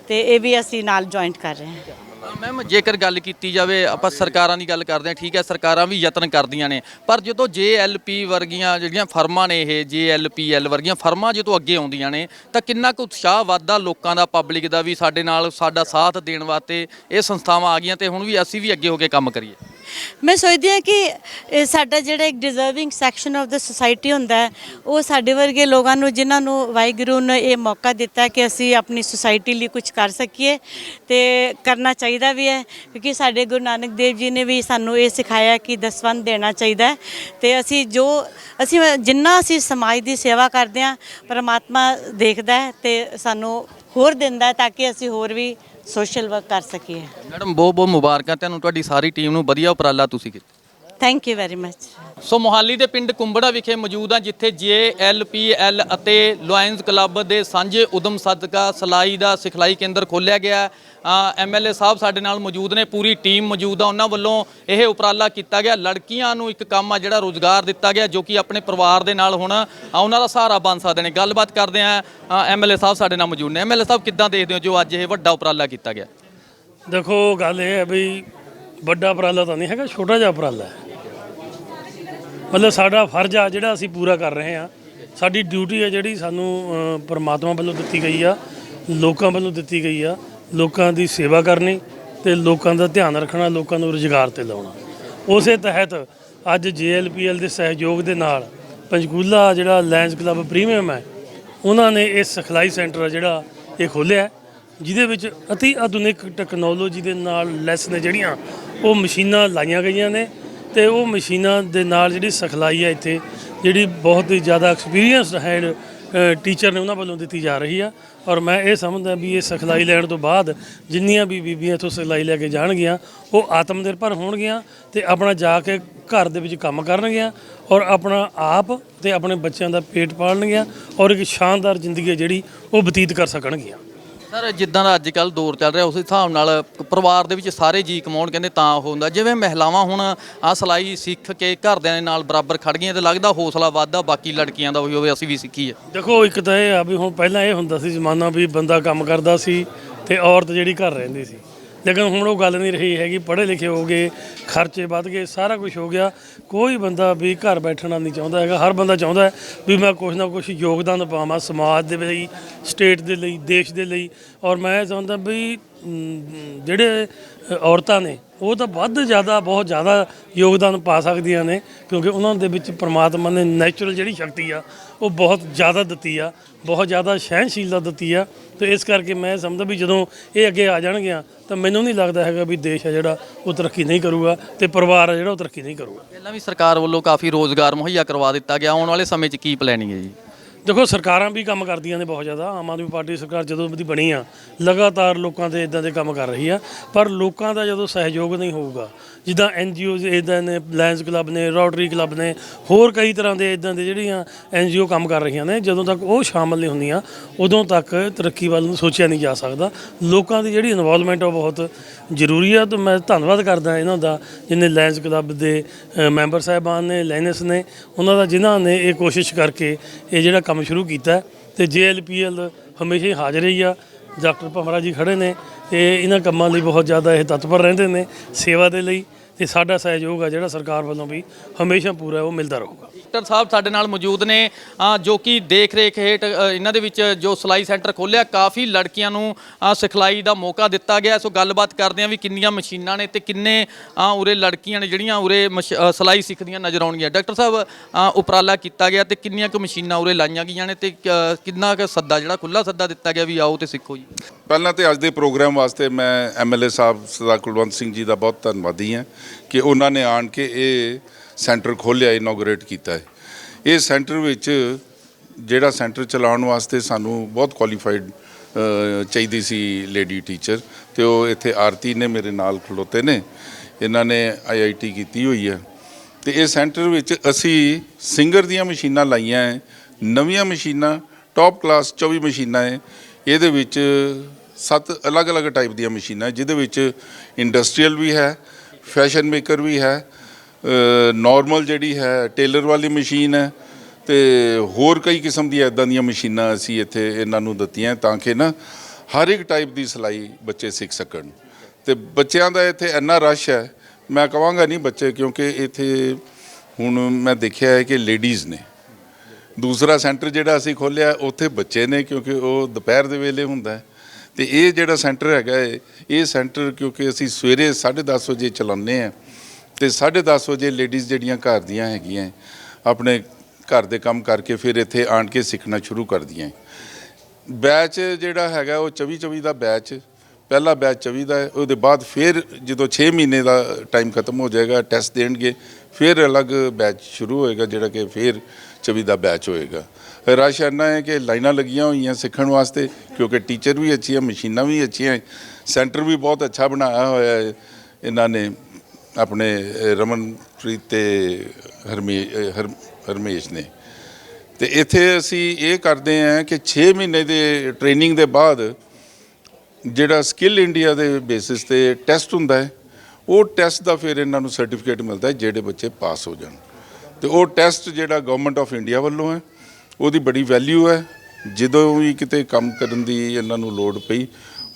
ਤੇ ਇਹ ਵੀ ਅਸੀਂ ਨਾਲ ਜੁਆਇੰਟ ਕਰ ਰਹੇ ਹਾਂ। ਮੈਮ ਜੇਕਰ ਗੱਲ ਕੀਤੀ ਜਾਵੇ, ਆਪਾਂ ਸਰਕਾਰਾਂ ਦੀ ਗੱਲ ਕਰਦੇ ਹਾਂ, ਠੀਕ ਹੈ, ਸਰਕਾਰਾਂ ਵੀ ਯਤਨ ਕਰਦੀਆਂ ਨੇ। ਪਰ ਜਦੋਂ JLP ਵਰਗੀਆਂ ਜਿਹੜੀਆਂ ਫਰਮਾਂ ਨੇ ਇਹ JLPL ਵਰਗੀਆਂ ਫਰਮਾਂ ਜਦੋਂ ਅੱਗੇ ਆਉਂਦੀਆਂ ਨੇ, ਤਾਂ ਕਿੰਨਾ ਕੁ ਉਤਸ਼ਾਹ ਵੱਧਦਾ ਲੋਕਾਂ ਦਾ ਪਬਲਿਕ ਦਾ ਵੀ ਸਾਡੇ ਨਾਲ ਸਾਡਾ ਸਾਥ ਦੇਣ ਵਾਸਤੇ ਇਹ ਸੰਸਥਾਵਾਂ ਆ ਗਈਆਂ ਤੇ ਹੁਣ ਵੀ ਅਸੀਂ ਵੀ ਅੱਗੇ ਹੋ ਕੇ ਕੰਮ ਕਰੀਏ। ਮੈਂ ਸੋਚਦੀ ਹਾਂ ਕਿ ਇਹ ਸਾਡਾ ਜਿਹੜਾ ਇੱਕ deserving section of the society ਹੁੰਦਾ ਹੈ, ਉਹ ਸਾਡੇ ਵਰਗੇ ਲੋਕਾਂ ਨੂੰ, ਜਿਨ੍ਹਾਂ ਨੂੰ ਵਾਹਿਗੁਰੂ ਨੇ ਇਹ ਮੌਕਾ ਦਿੱਤਾ ਕਿ ਅਸੀਂ ਆਪਣੀ ਸੋਸਾਇਟੀ ਲਈ ਕੁਝ ਕਰ ਸਕੀਏ ਤੇ ਕਰਨਾ ਚਾਹੀਦਾ ਵੀ ਹੈ, ਕਿਉਂਕਿ ਸਾਡੇ ਗੁਰੂ ਨਾਨਕ ਦੇਵ ਜੀ ਨੇ ਵੀ ਸਾਨੂੰ ਇਹ ਸਿਖਾਇਆ ਕਿ ਦਸਵੰਧ ਦੇਣਾ ਚਾਹੀਦਾ ਹੈ ਤੇ ਅਸੀਂ ਜੋ, ਅਸੀਂ ਜਿੰਨਾ ਅਸੀਂ ਸਮਾਜ ਦੀ ਸੇਵਾ ਕਰਦੇ ਹਾਂ, ਪਰਮਾਤਮਾ ਦੇਖਦਾ ਹੈ ਤੇ ਸਾਨੂੰ ਹੋਰ ਦਿੰਦਾ ਹੈ ਤਾਂ ਕਿ ਅਸੀਂ ਹੋਰ ਵੀ ਸੋਸ਼ਲ ਵਰਕ ਕਰ ਸਕੀਏ। ਮੈਡਮ ਬਹੁਤ ਬਹੁਤ ਮੁਬਾਰਕਾਂ। ਤੁਹਾਨੂੰ ਤੁਹਾਡੀ ਸਾਰੀ ਟੀਮ ਨੂੰ ਵਧੀਆ ਉਪਰਾਲਾ ਤੁਸੀਂ ਕੀਤਾ। Thank you very much so Mohali ਦੇ ਪਿੰਡ ਕੁੰਬੜਾ ਵਿਖੇ ਮੌਜੂਦ ਹਾਂ ਜਿੱਥੇ JLPL ਅਤੇ ਲਾਇਨਸ ਕਲੱਬ ਦੇ ਸਾਂਝੇ ਉਦਮ ਸਦਕਾ ਸਲਾਈ ਦਾ ਸਿਖਲਾਈ ਕੇਂਦਰ ਖੋਲ੍ਹਿਆ ਗਿਆ ਐਮਐਲਏ ਸਾਹਿਬ ਸਾਡੇ ਨਾਲ ਮੌਜੂਦ ਨੇ ਪੂਰੀ ਟੀਮ ਮੌਜੂਦ ਆ। ਉਹਨਾਂ ਵੱਲੋਂ ਇਹ ਉਪਰਾਲਾ ਕੀਤਾ ਗਿਆ। ਲੜਕੀਆਂ ਨੂੰ ਇੱਕ ਕੰਮ ਆ ਜਿਹੜਾ ਰੋਜ਼ਗਾਰ ਦਿੱਤਾ ਗਿਆ ਜੋ ਕਿ ਆਪਣੇ ਪਰਿਵਾਰ ਦੇ ਨਾਲ ਹੁਣ ਆ, ਉਹਨਾਂ ਦਾ ਸਹਾਰਾ ਬਣ ਸਕਦੇ ਨੇ। ਗੱਲਬਾਤ ਕਰਦੇ ਆ ਐਮਐਲਏ ਸਾਹਿਬ ਸਾਡੇ ਨਾਲ ਮੌਜੂਦ ਨੇ। ਐਮਐਲਏ ਸਾਹਿਬ ਕਿੱਦਾਂ ਦੇਖਦੇ ਹੋ ਜੋ ਅੱਜ ਇਹ ਵੱਡਾ ਉਪਰਾਲਾ ਕੀਤਾ ਗਿਆ? ਦੇਖੋ ਗੱਲ ਇਹ ਹੈ ਵੀ ਵੱਡਾ ਉਪਰਾਲਾ ਤਾਂ ਨਹੀਂ ਹੈਗਾ ਛੋਟਾ ਜਿਹਾ ਉਪਰਾਲਾ ਹੈ। ਮਤਲਬ ਸਾਡਾ ਫਰਜ਼ ਆ ਜਿਹੜਾ ਅਸੀਂ ਪੂਰਾ ਕਰ ਰਹੇ ਹਾਂ। ਸਾਡੀ ਡਿਊਟੀ ਹੈ ਜਿਹੜੀ ਸਾਨੂੰ ਪਰਮਾਤਮਾ ਵੱਲੋਂ ਦਿੱਤੀ ਗਈ ਆ, ਲੋਕਾਂ ਵੱਲੋਂ ਦਿੱਤੀ ਗਈ ਆ, ਲੋਕਾਂ ਦੀ ਸੇਵਾ ਕਰਨੀ ਤੇ ਲੋਕਾਂ ਦਾ ਧਿਆਨ ਰੱਖਣਾ, ਲੋਕਾਂ ਨੂੰ ਰੁਜ਼ਗਾਰ ਤੇ ਲਾਉਣਾ। ਉਸੇ ਤਹਿਤ ਅੱਜ JLPL ਦੇ ਸਹਿਯੋਗ ਦੇ ਨਾਲ ਪੰਚਕੂਲਾ ਜਿਹੜਾ ਲੈਂਸ ਕਲੱਬ ਪ੍ਰੀਮੀਅਮ ਹੈ, ਉਹਨਾਂ ਨੇ ਇਹ ਸਿਖਲਾਈ ਸੈਂਟਰ ਆ ਜਿਹੜਾ ਇਹ ਖੋਲ੍ਹਿਆ ਜਿਹਦੇ ਵਿੱਚ ਅਤੀ ਆਧੁਨਿਕ ਟੈਕਨੋਲੋਜੀ ਦੇ ਨਾਲ ਲੈਸ ਨੇ ਜਿਹੜੀਆਂ ਉਹ ਮਸ਼ੀਨਾਂ ਲਾਈਆਂ ਗਈਆਂ ਨੇ। ਤੇ ਉਹ ਮਸ਼ੀਨਾਂ ਦੇ ਨਾਲ ਜਿਹੜੀ ਸਿਖਲਾਈ ਹੈ ਇੱਥੇ, ਜਿਹੜੀ ਬਹੁਤ ਹੀ ਜ਼ਿਆਦਾ ਐਕਸਪੀਰੀਅੰਸਡ ਹੈਡ ਟੀਚਰ ਨੇ ਉਹਨਾਂ ਵੱਲੋਂ ਦਿੱਤੀ ਜਾ ਰਹੀ ਆ। ਔਰ ਮੈਂ ਇਹ ਸਮਝਦਾ ਵੀ ਇਹ ਸਿਖਲਾਈ ਲੈਣ ਤੋਂ ਬਾਅਦ ਜਿੰਨੀਆਂ ਵੀ ਬੀਬੀਆਂ ਇੱਥੋਂ ਸਿਖਲਾਈ ਲੈ ਕੇ ਜਾਣਗੀਆਂ, ਉਹ ਆਤਮ ਨਿਰਭਰ ਹੋਣਗੀਆਂ ਤੇ ਆਪਣਾ ਜਾ ਕੇ ਘਰ ਦੇ ਵਿੱਚ ਕੰਮ ਕਰਨਗੀਆਂ ਔਰ ਆਪਣਾ ਆਪ ਤੇ ਆਪਣੇ ਬੱਚਿਆਂ ਦਾ ਪੇਟ ਪਾਲਣਗੀਆਂ ਔਰ ਇੱਕ ਸ਼ਾਨਦਾਰ ਜ਼ਿੰਦਗੀ ਹੈ ਜਿਹੜੀ ਉਹ ਬਤੀਤ ਕਰ ਸਕਣਗੀਆਂ। ਸਰ, ਜਿੱਦਾਂ ਦਾ ਅੱਜ ਕੱਲ ਦੌਰ ਚੱਲ ਰਿਹਾ, ਉਸ ਹਿਸਾਬ ਨਾਲ ਪਰਿਵਾਰ ਦੇ ਵਿੱਚ ਸਾਰੇ ਜੀ ਕਮਾਉਣ ਕਹਿੰਦੇ ਤਾਂ ਉਹ ਹੁੰਦਾ। ਜਿਵੇਂ ਮਹਿਲਾਵਾਂ ਹੁਣ ਆ ਸਿਲਾਈ ਸਿੱਖ ਕੇ ਘਰਦਿਆਂ ਦੇ ਨਾਲ ਬਰਾਬਰ ਖੜ ਗਈਆਂ ਤੇ ਲੱਗਦਾ ਹੌਸਲਾ ਵੱਧਦਾ, ਬਾਕੀ ਲੜਕੀਆਂ ਦਾ ਵੀ ਹੋਵੇ, ਅਸੀਂ ਵੀ ਸਿੱਖੀਏ ਦੇਖੋ, ਇੱਕ ਤਾਂ ਇਹ ਆ ਵੀ ਹੁਣ ਪਹਿਲਾਂ ਇਹ ਹੁੰਦਾ ਸੀ ਜ਼ਮਾਨਾ ਵੀ ਬੰਦਾ ਕੰਮ ਕਰਦਾ ਸੀ ਤੇ ਔਰਤ ਜਿਹੜੀ ਘਰ ਰਹਿੰਦੀ ਸੀ। ਲੇਕਿਨ ਹੁਣ ਉਹ ਗੱਲ ਨਹੀਂ ਰਹੀ ਹੈਗੀ, ਪੜ੍ਹੇ ਲਿਖੇ ਹੋ ਗਏ, ਖਰਚੇ ਵੱਧ ਗਏ, ਸਾਰਾ ਕੁਝ ਹੋ ਗਿਆ। ਕੋਈ ਬੰਦਾ ਵੀ ਘਰ ਬੈਠਣਾ ਨਹੀਂ ਚਾਹੁੰਦਾ ਹੈਗਾ। ਹਰ ਬੰਦਾ ਚਾਹੁੰਦਾ ਹੈ ਵੀ ਮੈਂ ਕੁਝ ਨਾ ਕੁਝ ਯੋਗਦਾਨ ਪਾਵਾਂ ਸਮਾਜ ਦੇ ਲਈ, ਸਟੇਟ ਦੇ ਲਈ, ਦੇਸ਼ ਦੇ ਲਈ। ਔਰ ਮੈਂ ਇਹ ਚਾਹੁੰਦਾ ਵੀ ਜਿਹੜੇ ਔਰਤਾਂ ਨੇ, ਉਹ ਤਾਂ ਵੱਧ ਜ਼ਿਆਦਾ, ਬਹੁਤ ਜ਼ਿਆਦਾ ਯੋਗਦਾਨ ਪਾ ਸਕਦੀਆਂ ਨੇ, ਕਿਉਂਕਿ ਉਹਨਾਂ ਦੇ ਵਿੱਚ ਪ੍ਰਮਾਤਮਾ ਨੇ ਨੈਚੁਰਲ ਜਿਹੜੀ ਸ਼ਕਤੀ ਆ, ਉਹ ਬਹੁਤ ਜ਼ਿਆਦਾ ਦਿੱਤੀ ਆ, ਬਹੁਤ ਜ਼ਿਆਦਾ ਸਹਿਣਸ਼ੀਲਤਾ ਦਿੱਤੀ ਆ। ਤੇ ਇਸ ਕਰਕੇ ਮੈਂ ਸਮਝਦਾ ਵੀ ਜਦੋਂ ਇਹ ਅੱਗੇ ਆ ਜਾਣਗੀਆਂ, ਤਾਂ ਮੈਨੂੰ ਨਹੀਂ ਲੱਗਦਾ ਹੈਗਾ ਵੀ ਦੇਸ਼ ਆ ਜਿਹੜਾ, ਉਹ ਤਰੱਕੀ ਨਹੀਂ ਕਰੂਗਾ ਤੇ ਪਰਿਵਾਰ ਆ ਜਿਹੜਾ, ਉਹ ਤਰੱਕੀ ਨਹੀਂ ਕਰੂਗਾ। ਪਹਿਲਾਂ ਵੀ ਸਰਕਾਰ ਵੱਲੋਂ ਕਾਫੀ ਰੋਜ਼ਗਾਰ ਮੁਹੱਈਆ ਕਰਵਾ ਦਿੱਤਾ ਗਿਆ, ਆਉਣ ਵਾਲੇ ਸਮੇਂ 'ਚ ਕੀ ਪਲੈਨਿੰਗ ਹੈ ਜੀ? ਦੇਖੋ, ਸਰਕਾਰਾਂ ਵੀ ਕੰਮ ਕਰਦੀਆਂ ਨੇ ਬਹੁਤ ਜ਼ਿਆਦਾ। ਆਮ ਆਦਮੀ ਪਾਰਟੀ ਸਰਕਾਰ ਜਦੋਂ ਦੀ ਬਣੀ ਆ, ਲਗਾਤਾਰ ਲੋਕਾਂ ਦੇ ਇਦਾਂ ਦੇ ਕੰਮ ਕਰ ਰਹੀ ਆ, ਪਰ ਲੋਕਾਂ ਦਾ ਜਦੋਂ ਸਹਿਯੋਗ ਨਹੀਂ ਹੋਊਗਾ ਜਿੱਦਾਂ ਐਨਜੀਓਜ਼ ਇਦਾਂ ਨੇ ਲਾਇਨਸ ਕਲੱਬ ਨੇ ਰੋਟਰੀ ਕਲੱਬ ਨੇ, ਹੋਰ ਕਈ ਤਰ੍ਹਾਂ ਦੇ ਇਦਾਂ ਦੇ ਜਿਹੜੀਆਂ ਐਨਜੀਓ ਕੰਮ ਕਰ ਰਹੀਆਂ ਨੇ, ਜਦੋਂ ਤੱਕ ਉਹ ਸ਼ਾਮਲ ਨਹੀਂ ਹੁੰਦੀਆਂ, ਉਦੋਂ ਤੱਕ ਤਰੱਕੀ ਵੱਲ ਨੂੰ ਸੋਚਿਆ ਨਹੀਂ ਜਾ ਸਕਦਾ। ਲੋਕਾਂ ਦੀ ਜਿਹੜੀ ਇਨਵੋਲਵਮੈਂਟ ਉਹ ਬਹੁਤ ਜ਼ਰੂਰੀ ਆ, ਤੇ ਮੈਂ ਧੰਨਵਾਦ ਕਰਦਾ ਇਹਨਾਂ ਦਾ, ਜਿਨੇ ਲਾਇਨਸ ਕਲੱਬ ਦੇ ਮੈਂਬਰ ਸਾਹਿਬਾਨ ਨੇ ਲਾਇਨਸ ਨੇ, ਉਹਨਾਂ ਦਾ ਜਿਨ੍ਹਾਂ ਨੇ ਇਹ ਕੋਸ਼ਿਸ਼ ਕਰਕੇ ਇਹ ਜਿਹੜਾ ਕੰਮ ਸ਼ੁਰੂ ਕੀਤਾ ਹੈ ਤੇ ਜੇਐਲਪੀਐਲ ਹਮੇਸ਼ਾ ਹੀ ਹਾਜ਼ਰ ਹੀ ਆ। ਡਾਕਟਰ ਭਮਰਾ ਜੀ ਖੜੇ ਨੇ ਤੇ ਇਹਨਾਂ ਕੰਮਾਂ ਲਈ ਬਹੁਤ ਜ਼ਿਆਦਾ ਇਹ ਤਤਪਰ ਰਹਿੰਦੇ ਨੇ ਸੇਵਾ ਦੇ ਲਈ ਤੇ ਸਾਡਾ ਸਹਿਯੋਗ ਆ ਜਿਹੜਾ ਸਰਕਾਰ ਵੱਲੋਂ ਵੀ ਹਮੇਸ਼ਾ ਪੂਰਾ ਉਹ ਮਿਲਦਾ ਰਹੂਗਾ। ਡਾਕਟਰ ਸਾਹਿਬ ਸਾਡੇ ਨਾਲ ਮੌਜੂਦ ਨੇ ਜੋ ਕਿ ਦੇਖ ਰੇਖ ਹੇਠ ਇਹਨਾਂ ਦੇ ਵਿੱਚ ਜੋ ਸਿਲਾਈ ਸੈਂਟਰ ਖੋਲਿਆ ਕਾਫੀ ਲੜਕੀਆਂ ਨੂੰ ਸਿਖਲਾਈ ਦਾ ਮੌਕਾ ਦਿੱਤਾ ਗਿਆ। ਸੋ ਗੱਲਬਾਤ ਕਰਦੇ ਹਾਂ ਵੀ ਕਿੰਨੀਆਂ ਮਸ਼ੀਨਾਂ ਨੇ ਤੇ ਕਿੰਨੇ ਉਰੇ ਲੜਕੀਆਂ ਨੇ ਜਿਹੜੀਆਂ ਉਰੇ ਮਸ਼- ਸਿਲਾਈ ਸਿੱਖਦੀਆਂ ਨਜ਼ਰ ਆਉਣਗੀਆਂ। ਡਾਕਟਰ ਸਾਹਿਬ ਉਪਰਾਲਾ ਕੀਤਾ ਗਿਆ ਤੇ ਕਿੰਨੀਆਂ ਕੁ ਮਸ਼ੀਨਾਂ ਉਰੇ ਲਾਈਆਂ ਗਈਆਂ ਨੇ ਤੇ ਕ- ਕਿੰਨਾ ਕੁ ਸੱਦਾ, ਜਿਹੜਾ ਖੁੱਲਾ ਸੱਦਾ ਦਿੱਤਾ ਗਿਆ ਵੀ ਆਓ ਤੇ ਸਿੱਖੋ ਜੀ। ਪਹਿਲਾਂ ਤੇ ਅੱਜ ਦੇ ਪ੍ਰੋਗਰਾਮ ਵਾਸਤੇ ਮੈਂ ਐਮਐਲਏ ਸਾਹਿਬ ਸਰਦਾਰ ਕੁਲਵੰਤ ਸਿੰਘ ਜੀ ਦਾ ਬਹੁਤ ਧੰਨਵਾਦੀ ਹਾਂ ਕਿ ਉਹਨਾਂ ਨੇ ਆਣ ਕੇ ਇਹ ਸੈਂਟਰ ਖੋਲ੍ਹਿਆ ਇਨੋਗਰੇਟ ਕੀਤਾ ਹੈ। ਇਹ ਸੈਂਟਰ ਵਿੱਚ ਜਿਹੜਾ ਸੈਂਟਰ ਚਲਾਉਣ ਵਾਸਤੇ ਸਾਨੂੰ ਬਹੁਤ ਕੁਆਲੀਫਾਈਡ ਚਾਹੀਦੀ ਸੀ ਲੇਡੀ ਟੀਚਰ ਤੇ ਉਹ ਇੱਥੇ ਆਰਤੀ ਨੇ ਮੇਰੇ ਨਾਲ ਖਲੋਤੇ ਨੇ। ਇਹਨਾਂ ਨੇ ਆਈਆਈਟੀ ਕੀਤੀ ਹੋਈ ਹੈ। ਤੇ ਇਹ ਸੈਂਟਰ ਵਿੱਚ ਅਸੀਂ ਸਿੰਗਰ ਦੀਆਂ ਮਸ਼ੀਨਾਂ ਲਾਈਆਂ ਹੈ। ਨਵੀਆਂ ਮਸ਼ੀਨਾਂ ਟੌਪ ਕਲਾਸ 24 ਮਸ਼ੀਨਾਂ ਹੈ। ਇਹਦੇ ਵਿੱਚ ਸੱਤ ਅਲੱਗ-ਅਲੱਗ ਟਾਈਪ ਦੀਆਂ ਮਸ਼ੀਨਾਂ, ਜਿਹਦੇ ਵਿੱਚ ਇੰਡਸਟਰੀਅਲ ਵੀ ਹੈ ਫੈਸ਼ਨ ਮੇਕਰ ਵੀ ਹੈ। ਨਾਰਮਲ ਜਿਹੜੀ ਹੈ ਟੇਲਰ ਵਾਲੀ ਮਸ਼ੀਨ ਹੈ ਤੇ ਹੋਰ ਕਈ ਕਿਸਮ ਦੀਆਂ ਇਦਾਂ ਦੀਆਂ ਮਸ਼ੀਨਾਂ ਅਸੀਂ ਇੱਥੇ ਇਹਨਾਂ ਨੂੰ ਦਿੱਤੀਆਂ ਤਾਂ ਕਿ ਨਾ ਹਰ ਇੱਕ ਟਾਈਪ ਦੀ ਸਿਲਾਈ ਬੱਚੇ ਸਿੱਖ ਸਕਣ। ਤੇ ਬੱਚਿਆਂ ਦਾ ਇੱਥੇ ਇੰਨਾ ਰਸ਼ ਹੈ, ਮੈਂ ਕਹਾਂਗਾ ਨਹੀਂ ਬੱਚੇ ਕਿਉਂਕਿ ਇੱਥੇ ਹੁਣ ਮੈਂ ਦੇਖਿਆ ਹੈ ਕਿ ਲੇਡੀਜ਼ ਨੇ। ਦੂਸਰਾ ਸੈਂਟਰ ਜਿਹੜਾ ਅਸੀਂ ਖੋਲ੍ਹਿਆ, ਉੱਥੇ ਬੱਚੇ ਨੇ ਕਿਉਂਕਿ ਉਹ ਦੁਪਹਿਰ ਦੇ ਵੇਲੇ ਹੁੰਦਾ ਹੈ। ਤੇ ਇਹ ਜਿਹੜਾ ਸੈਂਟਰ ਹੈਗਾ ਹੈ ਇਹ ਸੈਂਟਰ ਕਿਉਂਕਿ ਅਸੀਂ ਸਵੇਰੇ 10:30 ਵਜੇ ਚਲਾਉਂਦੇ ਆ ਤੇ 10:30 ਵਜੇ ਲੇਡੀਜ਼ ਜਿਹੜੀਆਂ ਘਰ ਦੀਆਂ ਹੈਗੀਆਂ, ਆਪਣੇ ਘਰ ਦੇ ਕੰਮ ਕਰਕੇ ਫਿਰ ਇੱਥੇ ਆਣ ਕੇ ਸਿੱਖਣਾ ਸ਼ੁਰੂ ਕਰਦੀਆਂ ਬੈਚ ਜਿਹੜਾ ਹੈਗਾ ਉਹ 24 24 ਦਾ ਬੈਚ ਪਹਿਲਾ ਬੈਚ 24 ਦਾ ਹੈ ਉਹਦੇ ਬਾਅਦ ਫਿਰ ਜਦੋਂ 6 ਮਹੀਨੇ ਦਾ ਟਾਈਮ ਖਤਮ ਹੋ ਜਾਏਗਾ ਟੈਸਟ ਦੇਣਗੇ, ਫਿਰ ਅਲੱਗ ਬੈਚ ਸ਼ੁਰੂ ਹੋਏਗਾ, ਜਿਹੜਾ ਕਿ ਫਿਰ 24 ਦਾ ਬੈਚ ਹੋਏਗਾ। ਰਸ਼ ਇੰਨਾ ਹੈ ਕਿ ਲਾਈਨਾਂ ਲੱਗੀਆਂ ਹੋਈਆਂ ਸਿੱਖਣ ਵਾਸਤੇ, ਕਿਉਂਕਿ ਟੀਚਰ ਵੀ ਅੱਛੀ ਹੈ ਮਸ਼ੀਨਾਂ ਵੀ ਅੱਛੀਆਂ ਸੈਂਟਰ ਵੀ ਬਹੁਤ ਅੱਛਾ ਬਣਾਇਆ ਹੋਇਆ ਹੈ ਇਹਨਾਂ ਨੇ। ਆਪਣੇ ਰਮਨਪ੍ਰੀਤ ਤੇ ਹਰਮੀ ਹਰ, ਹਰਮੇਸ਼ ਨੇ। ਤੇ ਇੱਥੇ ਅਸੀਂ ਇਹ ਕਰਦੇ ਹਾਂ ਕਿ 6 ਮਹੀਨੇ ਦੇ ਟ੍ਰੇਨਿੰਗ ਦੇ ਬਾਅਦ ਜਿਹੜਾ ਸਕਿੱਲ ਇੰਡੀਆ ਦੇ ਬੇਸਿਸ ਤੇ ਟੈਸਟ ਹੁੰਦਾ ਹੈ, ਉਹ ਟੈਸਟ ਦਾ ਫਿਰ ਇਹਨਾਂ ਨੂੰ ਸਰਟੀਫਿਕੇਟ ਮਿਲਦਾ ਹੈ ਜਿਹੜੇ ਬੱਚੇ ਪਾਸ ਹੋ ਜਾਣ। ਤੇ ਉਹ ਟੈਸਟ ਜਿਹੜਾ ਗਵਰਨਮੈਂਟ ਆਫ ਇੰਡੀਆ ਵੱਲੋਂ ਹੈ, ਉਹਦੀ ਬੜੀ ਵੈਲਿਊ ਹੈ। ਜਦੋਂ ਵੀ ਕਿਤੇ ਕੰਮ ਕਰਨ ਦੀ ਇਹਨਾਂ ਨੂੰ ਲੋੜ ਪਈ,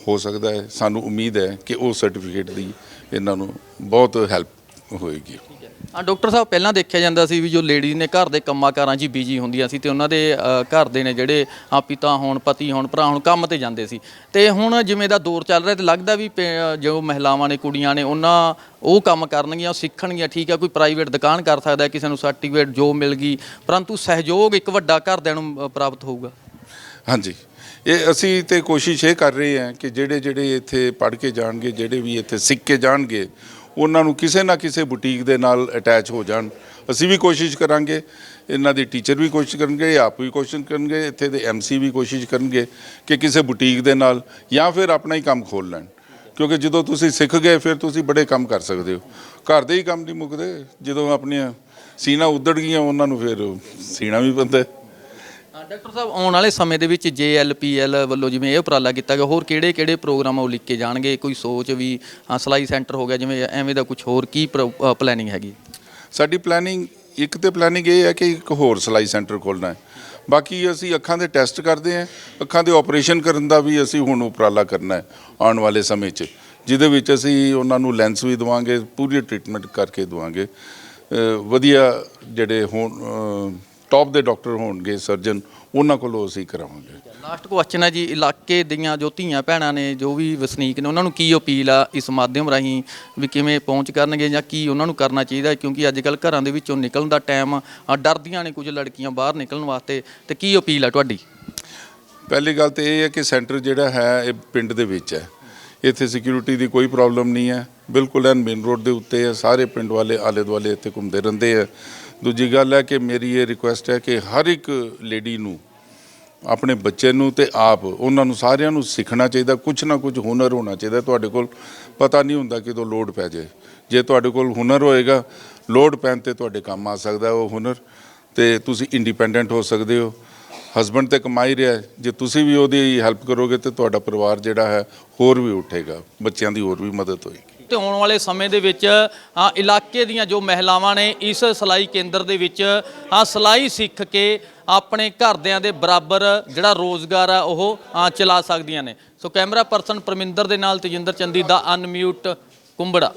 ਹੋ ਸਕਦਾ ਹੈ। ਸਾਨੂੰ ਉਮੀਦ ਹੈ ਕਿ ਉਹ ਸਰਟੀਫਿਕੇਟ ਦੀ ਇਹਨਾਂ ਨੂੰ ਬਹੁਤ ਹੈਲਪ ਹੋਏਗੀ। ਆ ਡਾਕਟਰ ਸਾਹਿਬ ਪਹਿਲਾਂ ਦੇਖਿਆ ਜਾਂਦਾ ਸੀ ਵੀ ਜੋ ਲੇਡੀਜ਼ ਨੇ ਘਰ ਦੇ ਕੰਮਾਂ ਕਾਰਾਂ 'ਚ ਬਿਜ਼ੀ ਹੁੰਦੀਆਂ ਸੀ ਤੇ ਉਹਨਾਂ ਦੇ ਅ, ਘਰ ਦੇ ਨੇ ਜਿਹੜੇ ਆ ਪਿਤਾ ਹੋਣ ਪਤੀ ਹੋਣ ਭਰਾ ਹੋਣ ਕੰਮ ਤੇ ਜਾਂਦੇ ਸੀ। ਤੇ ਹੁਣ ਜਿਵੇਂ ਦਾ ਦੌਰ ਚੱਲ ਰਿਹਾ ਤੇ ਲੱਗਦਾ ਵੀ ਪੇ- ਜੋ ਮਹਿਲਾਵਾਂ ਨੇ ਕੁੜੀਆਂ ਨੇ ਉਹਨਾਂ ਉਹ ਕੰਮ ਕਰਨਗੀਆਂ ਉਹ ਸਿੱਖਣਗੀਆਂ ਠੀਕ ਆ ਕੋਈ ਪ੍ਰਾਈਵੇਟ ਦੁਕਾਨ ਕਰ ਸਕਦਾ ਹੈ, ਕਿਸੇ ਨੂੰ ਸਰਟੀਫਿਕੇਟ ਜੋ ਮਿਲ ਗਈ ਪਰੰਤੂ ਸਹਿਯੋਗ ਇੱਕ ਵੱਡਾ ਘਰਦਿਆਂ ਨੂੰ ਅ, ਪ੍ਰਾਪਤ ਹੋਊਗਾ। ਹਾਂਜੀ। ਇਹ ਅਸੀਂ ਤੇ ਕੋਸ਼ਿਸ਼ ਇਹ ਕਰ ਰਹੇ ਹਾਂ ਕਿ ਜਿਹੜੇ ਜਿਹੜੇ ਇੱਥੇ ਪੜ੍ਹ ਕੇ ਜਾਣਗੇ, ਜਿਹੜੇ ਵੀ ਇੱਥੇ ਸਿੱਖ ਕੇ ਜਾਣਗੇ, ਉਹਨਾਂ ਨੂੰ ਕਿਸੇ ਨਾ ਕਿਸੇ ਬੁਟੀਕ ਦੇ ਨਾਲ ਅਟੈਚ ਹੋ ਜਾਣ। ਅਸੀਂ ਵੀ ਕੋਸ਼ਿਸ਼ ਕਰਾਂਗੇ, ਇਹਨਾਂ ਦੇ ਟੀਚਰ ਵੀ ਕੋਸ਼ਿਸ਼ ਕਰਨਗੇ, ਆਪ ਵੀ ਕੋਸ਼ਿਸ਼ ਕਰਨਗੇ, ਇੱਥੇ ਦੇ ਐਮਸੀ ਵੀ ਕੋਸ਼ਿਸ਼ ਕਰਨਗੇ ਕਿ ਕਿਸੇ ਬੁਟੀਕ ਦੇ ਨਾਲ ਜਾਂ ਫਿਰ ਆਪਣਾ ਹੀ ਕੰਮ ਖੋਲ ਲੈਣ। ਕਿਉਂਕਿ ਜਦੋਂ ਤੁਸੀਂ ਸਿੱਖ ਗਏ, ਫਿਰ ਤੁਸੀਂ ਬੜੇ ਕੰਮ ਕਰ ਸਕਦੇ ਹੋ। ਘਰ ਦੇ ਹੀ ਕੰਮ ਨਹੀਂ ਮੁੱਕਦੇ। ਜਦੋਂ ਆਪਣੀਆਂ ਸੀਨਾ ਉਦੜ ਗਈਆਂ, ਉਹਨਾਂ ਨੂੰ ਫਿਰ ਸੀਣਾ ਵੀ ਪੈਂਦਾ ਡਾਕਟਰ ਸਾਹਿਬ ਆਉਣ ਵਾਲੇ ਸਮੇਂ ਦੇ ਵਿੱਚ JLPL ਵੱਲੋਂ ਜਿਵੇਂ ਇਹ ਉਪਰਾਲਾ ਕੀਤਾ ਗਿਆ ਹੋਰ ਕਿਹੜੇ ਕਿਹੜੇ ਪ੍ਰੋਗਰਾਮ ਉਹ ਲਿਖੇ ਜਾਣਗੇ? ਕੋਈ ਸੋਚ ਵੀ ਹਾਂ, ਸਿਲਾਈ ਸੈਂਟਰ ਹੋ ਗਿਆ ਜਿਵੇਂ ਐਵੇਂ ਦਾ ਕੁਝ ਹੋਰ ਕੀ ਪਲੈਨਿੰਗ ਹੈਗੀ? ਸਾਡੀ ਪਲੈਨਿੰਗ ਇੱਕ ਤੇ ਪਲੈਨਿੰਗ ਇਹ ਹੈ ਕਿ ਇੱਕ ਹੋਰ ਸਿਲਾਈ ਸੈਂਟਰ ਖੋਲਣਾ ਹੈ। ਬਾਕੀ ਅਸੀਂ ਅੱਖਾਂ ਦੇ ਟੈਸਟ ਕਰਦੇ ਹਾਂ ਅੱਖਾਂ ਦੇ ਆਪਰੇਸ਼ਨ ਕਰਨ ਦਾ ਵੀ ਅਸੀਂ ਹੁਣ ਉਪਰਾਲਾ ਕਰਨਾ ਹੈ ਆਉਣ ਵਾਲੇ ਸਮੇਂ 'ਚ ਜਿਹਦੇ ਵਿੱਚ ਅਸੀਂ ਉਹਨਾਂ ਨੂੰ ਲੈਂਸ ਵੀ ਦਵਾਂਗੇ ਪੂਰੀ ਟ੍ਰੀਟਮੈਂਟ ਕਰਕੇ ਦਵਾਂਗੇ। ਅ, ਵਧੀਆ ਜਿਹੜੇ ਹੋਣ ਟੌਪ ਦੇ ਡਾਕਟਰ ਹੋਣਗੇ ਸਰਜਨ ਉਹਨਾਂ ਕੋਲੋਂ ਅਸੀਂ ਕਰਾਵਾਂਗੇ। ਲਾਸਟ ਕੁਐਸਚਨ ਹੈ ਜੀ ਇਲਾਕੇ ਦੀਆਂ ਜੋ ਧੀਆਂ ਭੈਣਾਂ ਨੇ ਜੋ ਵੀ ਵਸਨੀਕ ਨੇ ਉਹਨਾਂ ਨੂੰ ਕੀ ਅਪੀਲ ਆ ਇਸ ਮਾਧਿਅਮ ਰਾਹੀਂ ਵੀ ਕਿਵੇਂ ਪਹੁੰਚ ਕਰਨਗੇ ਜਾਂ ਕੀ ਉਹਨਾਂ ਨੂੰ ਕਰਨਾ ਚਾਹੀਦਾ? ਹੈ? ਕਿਉਂਕਿ ਅੱਜ ਕੱਲ ਘਰਾਂ ਦੇ ਵਿੱਚੋਂ ਨਿਕਲਣ ਦਾ ਟਾਈਮ ਡਰਦੀਆਂ ਨੇ ਕੁਝ ਲੜਕੀਆਂ ਬਾਹਰ ਨਿਕਲਣ ਵਾਸਤੇ ਤੇ ਕੀ ਅਪੀਲ ਆ ਤੁਹਾਡੀ? ਪਹਿਲੀ ਗੱਲ ਤੇ ਇਹ ਹੈ ਕਿ ਸੈਂਟਰ ਜਿਹੜਾ ਹੈ ਇਹ ਪਿੰਡ ਦੇ ਵਿੱਚ ਹੈ। ਇੱਥੇ ਸਿਕਿਉਰਿਟੀ ਦੀ ਕੋਈ ਪ੍ਰੋਬਲਮ ਨਹੀਂ ਹੈ। ਬਿਲਕੁਲ ਐਨ ਮੇਨ ਰੋਡ ਦੇ ਉੱਤੇ ਹੈ ਸਾਰੇ ਪਿੰਡ ਵਾਲੇ ਆਲੇ ਦੁਆਲੇ ਇੱਥੇ ਘੁੰਮਦੇ ਰਹਿੰਦੇ ਹੈ। ਦੂਜੀ ਗੱਲ ਹੈ ਕਿ ਮੇਰੀ ਇਹ ਰਿਕੁਐਸਟ ਹੈ ਕਿ ਹਰ ਇੱਕ ਲੇਡੀ ਨੂੰ, ਆਪਣੇ ਬੱਚੇ ਨੂੰ ਤੇ ਆਪ, ਉਹਨਾਂ ਨੂੰ ਸਾਰਿਆਂ ਨੂੰ ਸਿੱਖਣਾ ਚਾਹੀਦਾ ਕੁਝ ਨਾ ਕੁਝ ਹੁਨਰ ਹੋਣਾ ਚਾਹੀਦਾ ਤੁਹਾਡੇ ਕੋਲ। ਪਤਾ ਨਹੀਂ ਹੁੰਦਾ ਕਿਦੋਂ ਲੋਡ ਪੈ ਜਾਏ। ਜੇ ਤੁਹਾਡੇ ਕੋਲ ਹੁਨਰ ਹੋਏਗਾ, ਲੋਡ ਪੈਣ ਤੇ ਤੁਹਾਡੇ ਕੰਮ ਆ ਸਕਦਾ ਉਹ ਹੁਨਰ। ਤੇ ਤੁਸੀਂ ਇੰਡੀਪੈਂਡੈਂਟ ਹੋ ਸਕਦੇ ਹੋ। ਹਸਬੰਡ ਤੇ ਕਮਾਈ ਰਿਹਾ ਜੇ ਤੁਸੀਂ ਵੀ ਉਹਦੀ ਹੈਲਪ ਕਰੋਗੇ ਤੇ ਤੁਹਾਡਾ ਪਰਿਵਾਰ ਜਿਹੜਾ ਹੈ ਹੋਰ ਵੀ ਉੱਠੇਗਾ। ਬੱਚਿਆਂ ਦੀ ਹੋਰ ਵੀ ਮਦਦ ਹੋਏਗੀ। ਤੇ ਆਉਣ ਵਾਲੇ ਸਮੇਂ ਦੇ ਵਿੱਚ ਇਲਾਕੇ ਦੀਆਂ ਜੋ ਮਹਿਲਾਵਾਂ ਨੇ ਇਸ ਸਿਲਾਈ ਕੇਂਦਰ ਦੇ ਵਿੱਚ ਆ ਸਿਲਾਈ ਸਿੱਖ ਕੇ ਆਪਣੇ ਘਰਦਿਆਂ ਦੇ ਬਰਾਬਰ ਜਿਹੜਾ ਰੋਜ਼ਗਾਰ ਆ ਉਹ ਚਲਾ ਸਕਦੀਆਂ ਨੇ। ਸੋ ਕੈਮਰਾ ਪਰਸਨ ਪਰਮਿੰਦਰ ਦੇ ਨਾਲ ਤੇਜਿੰਦਰ ਚੰਦੀ ਦਾ ਅਨਮਿਊਟ ਕੁੰਬੜਾ।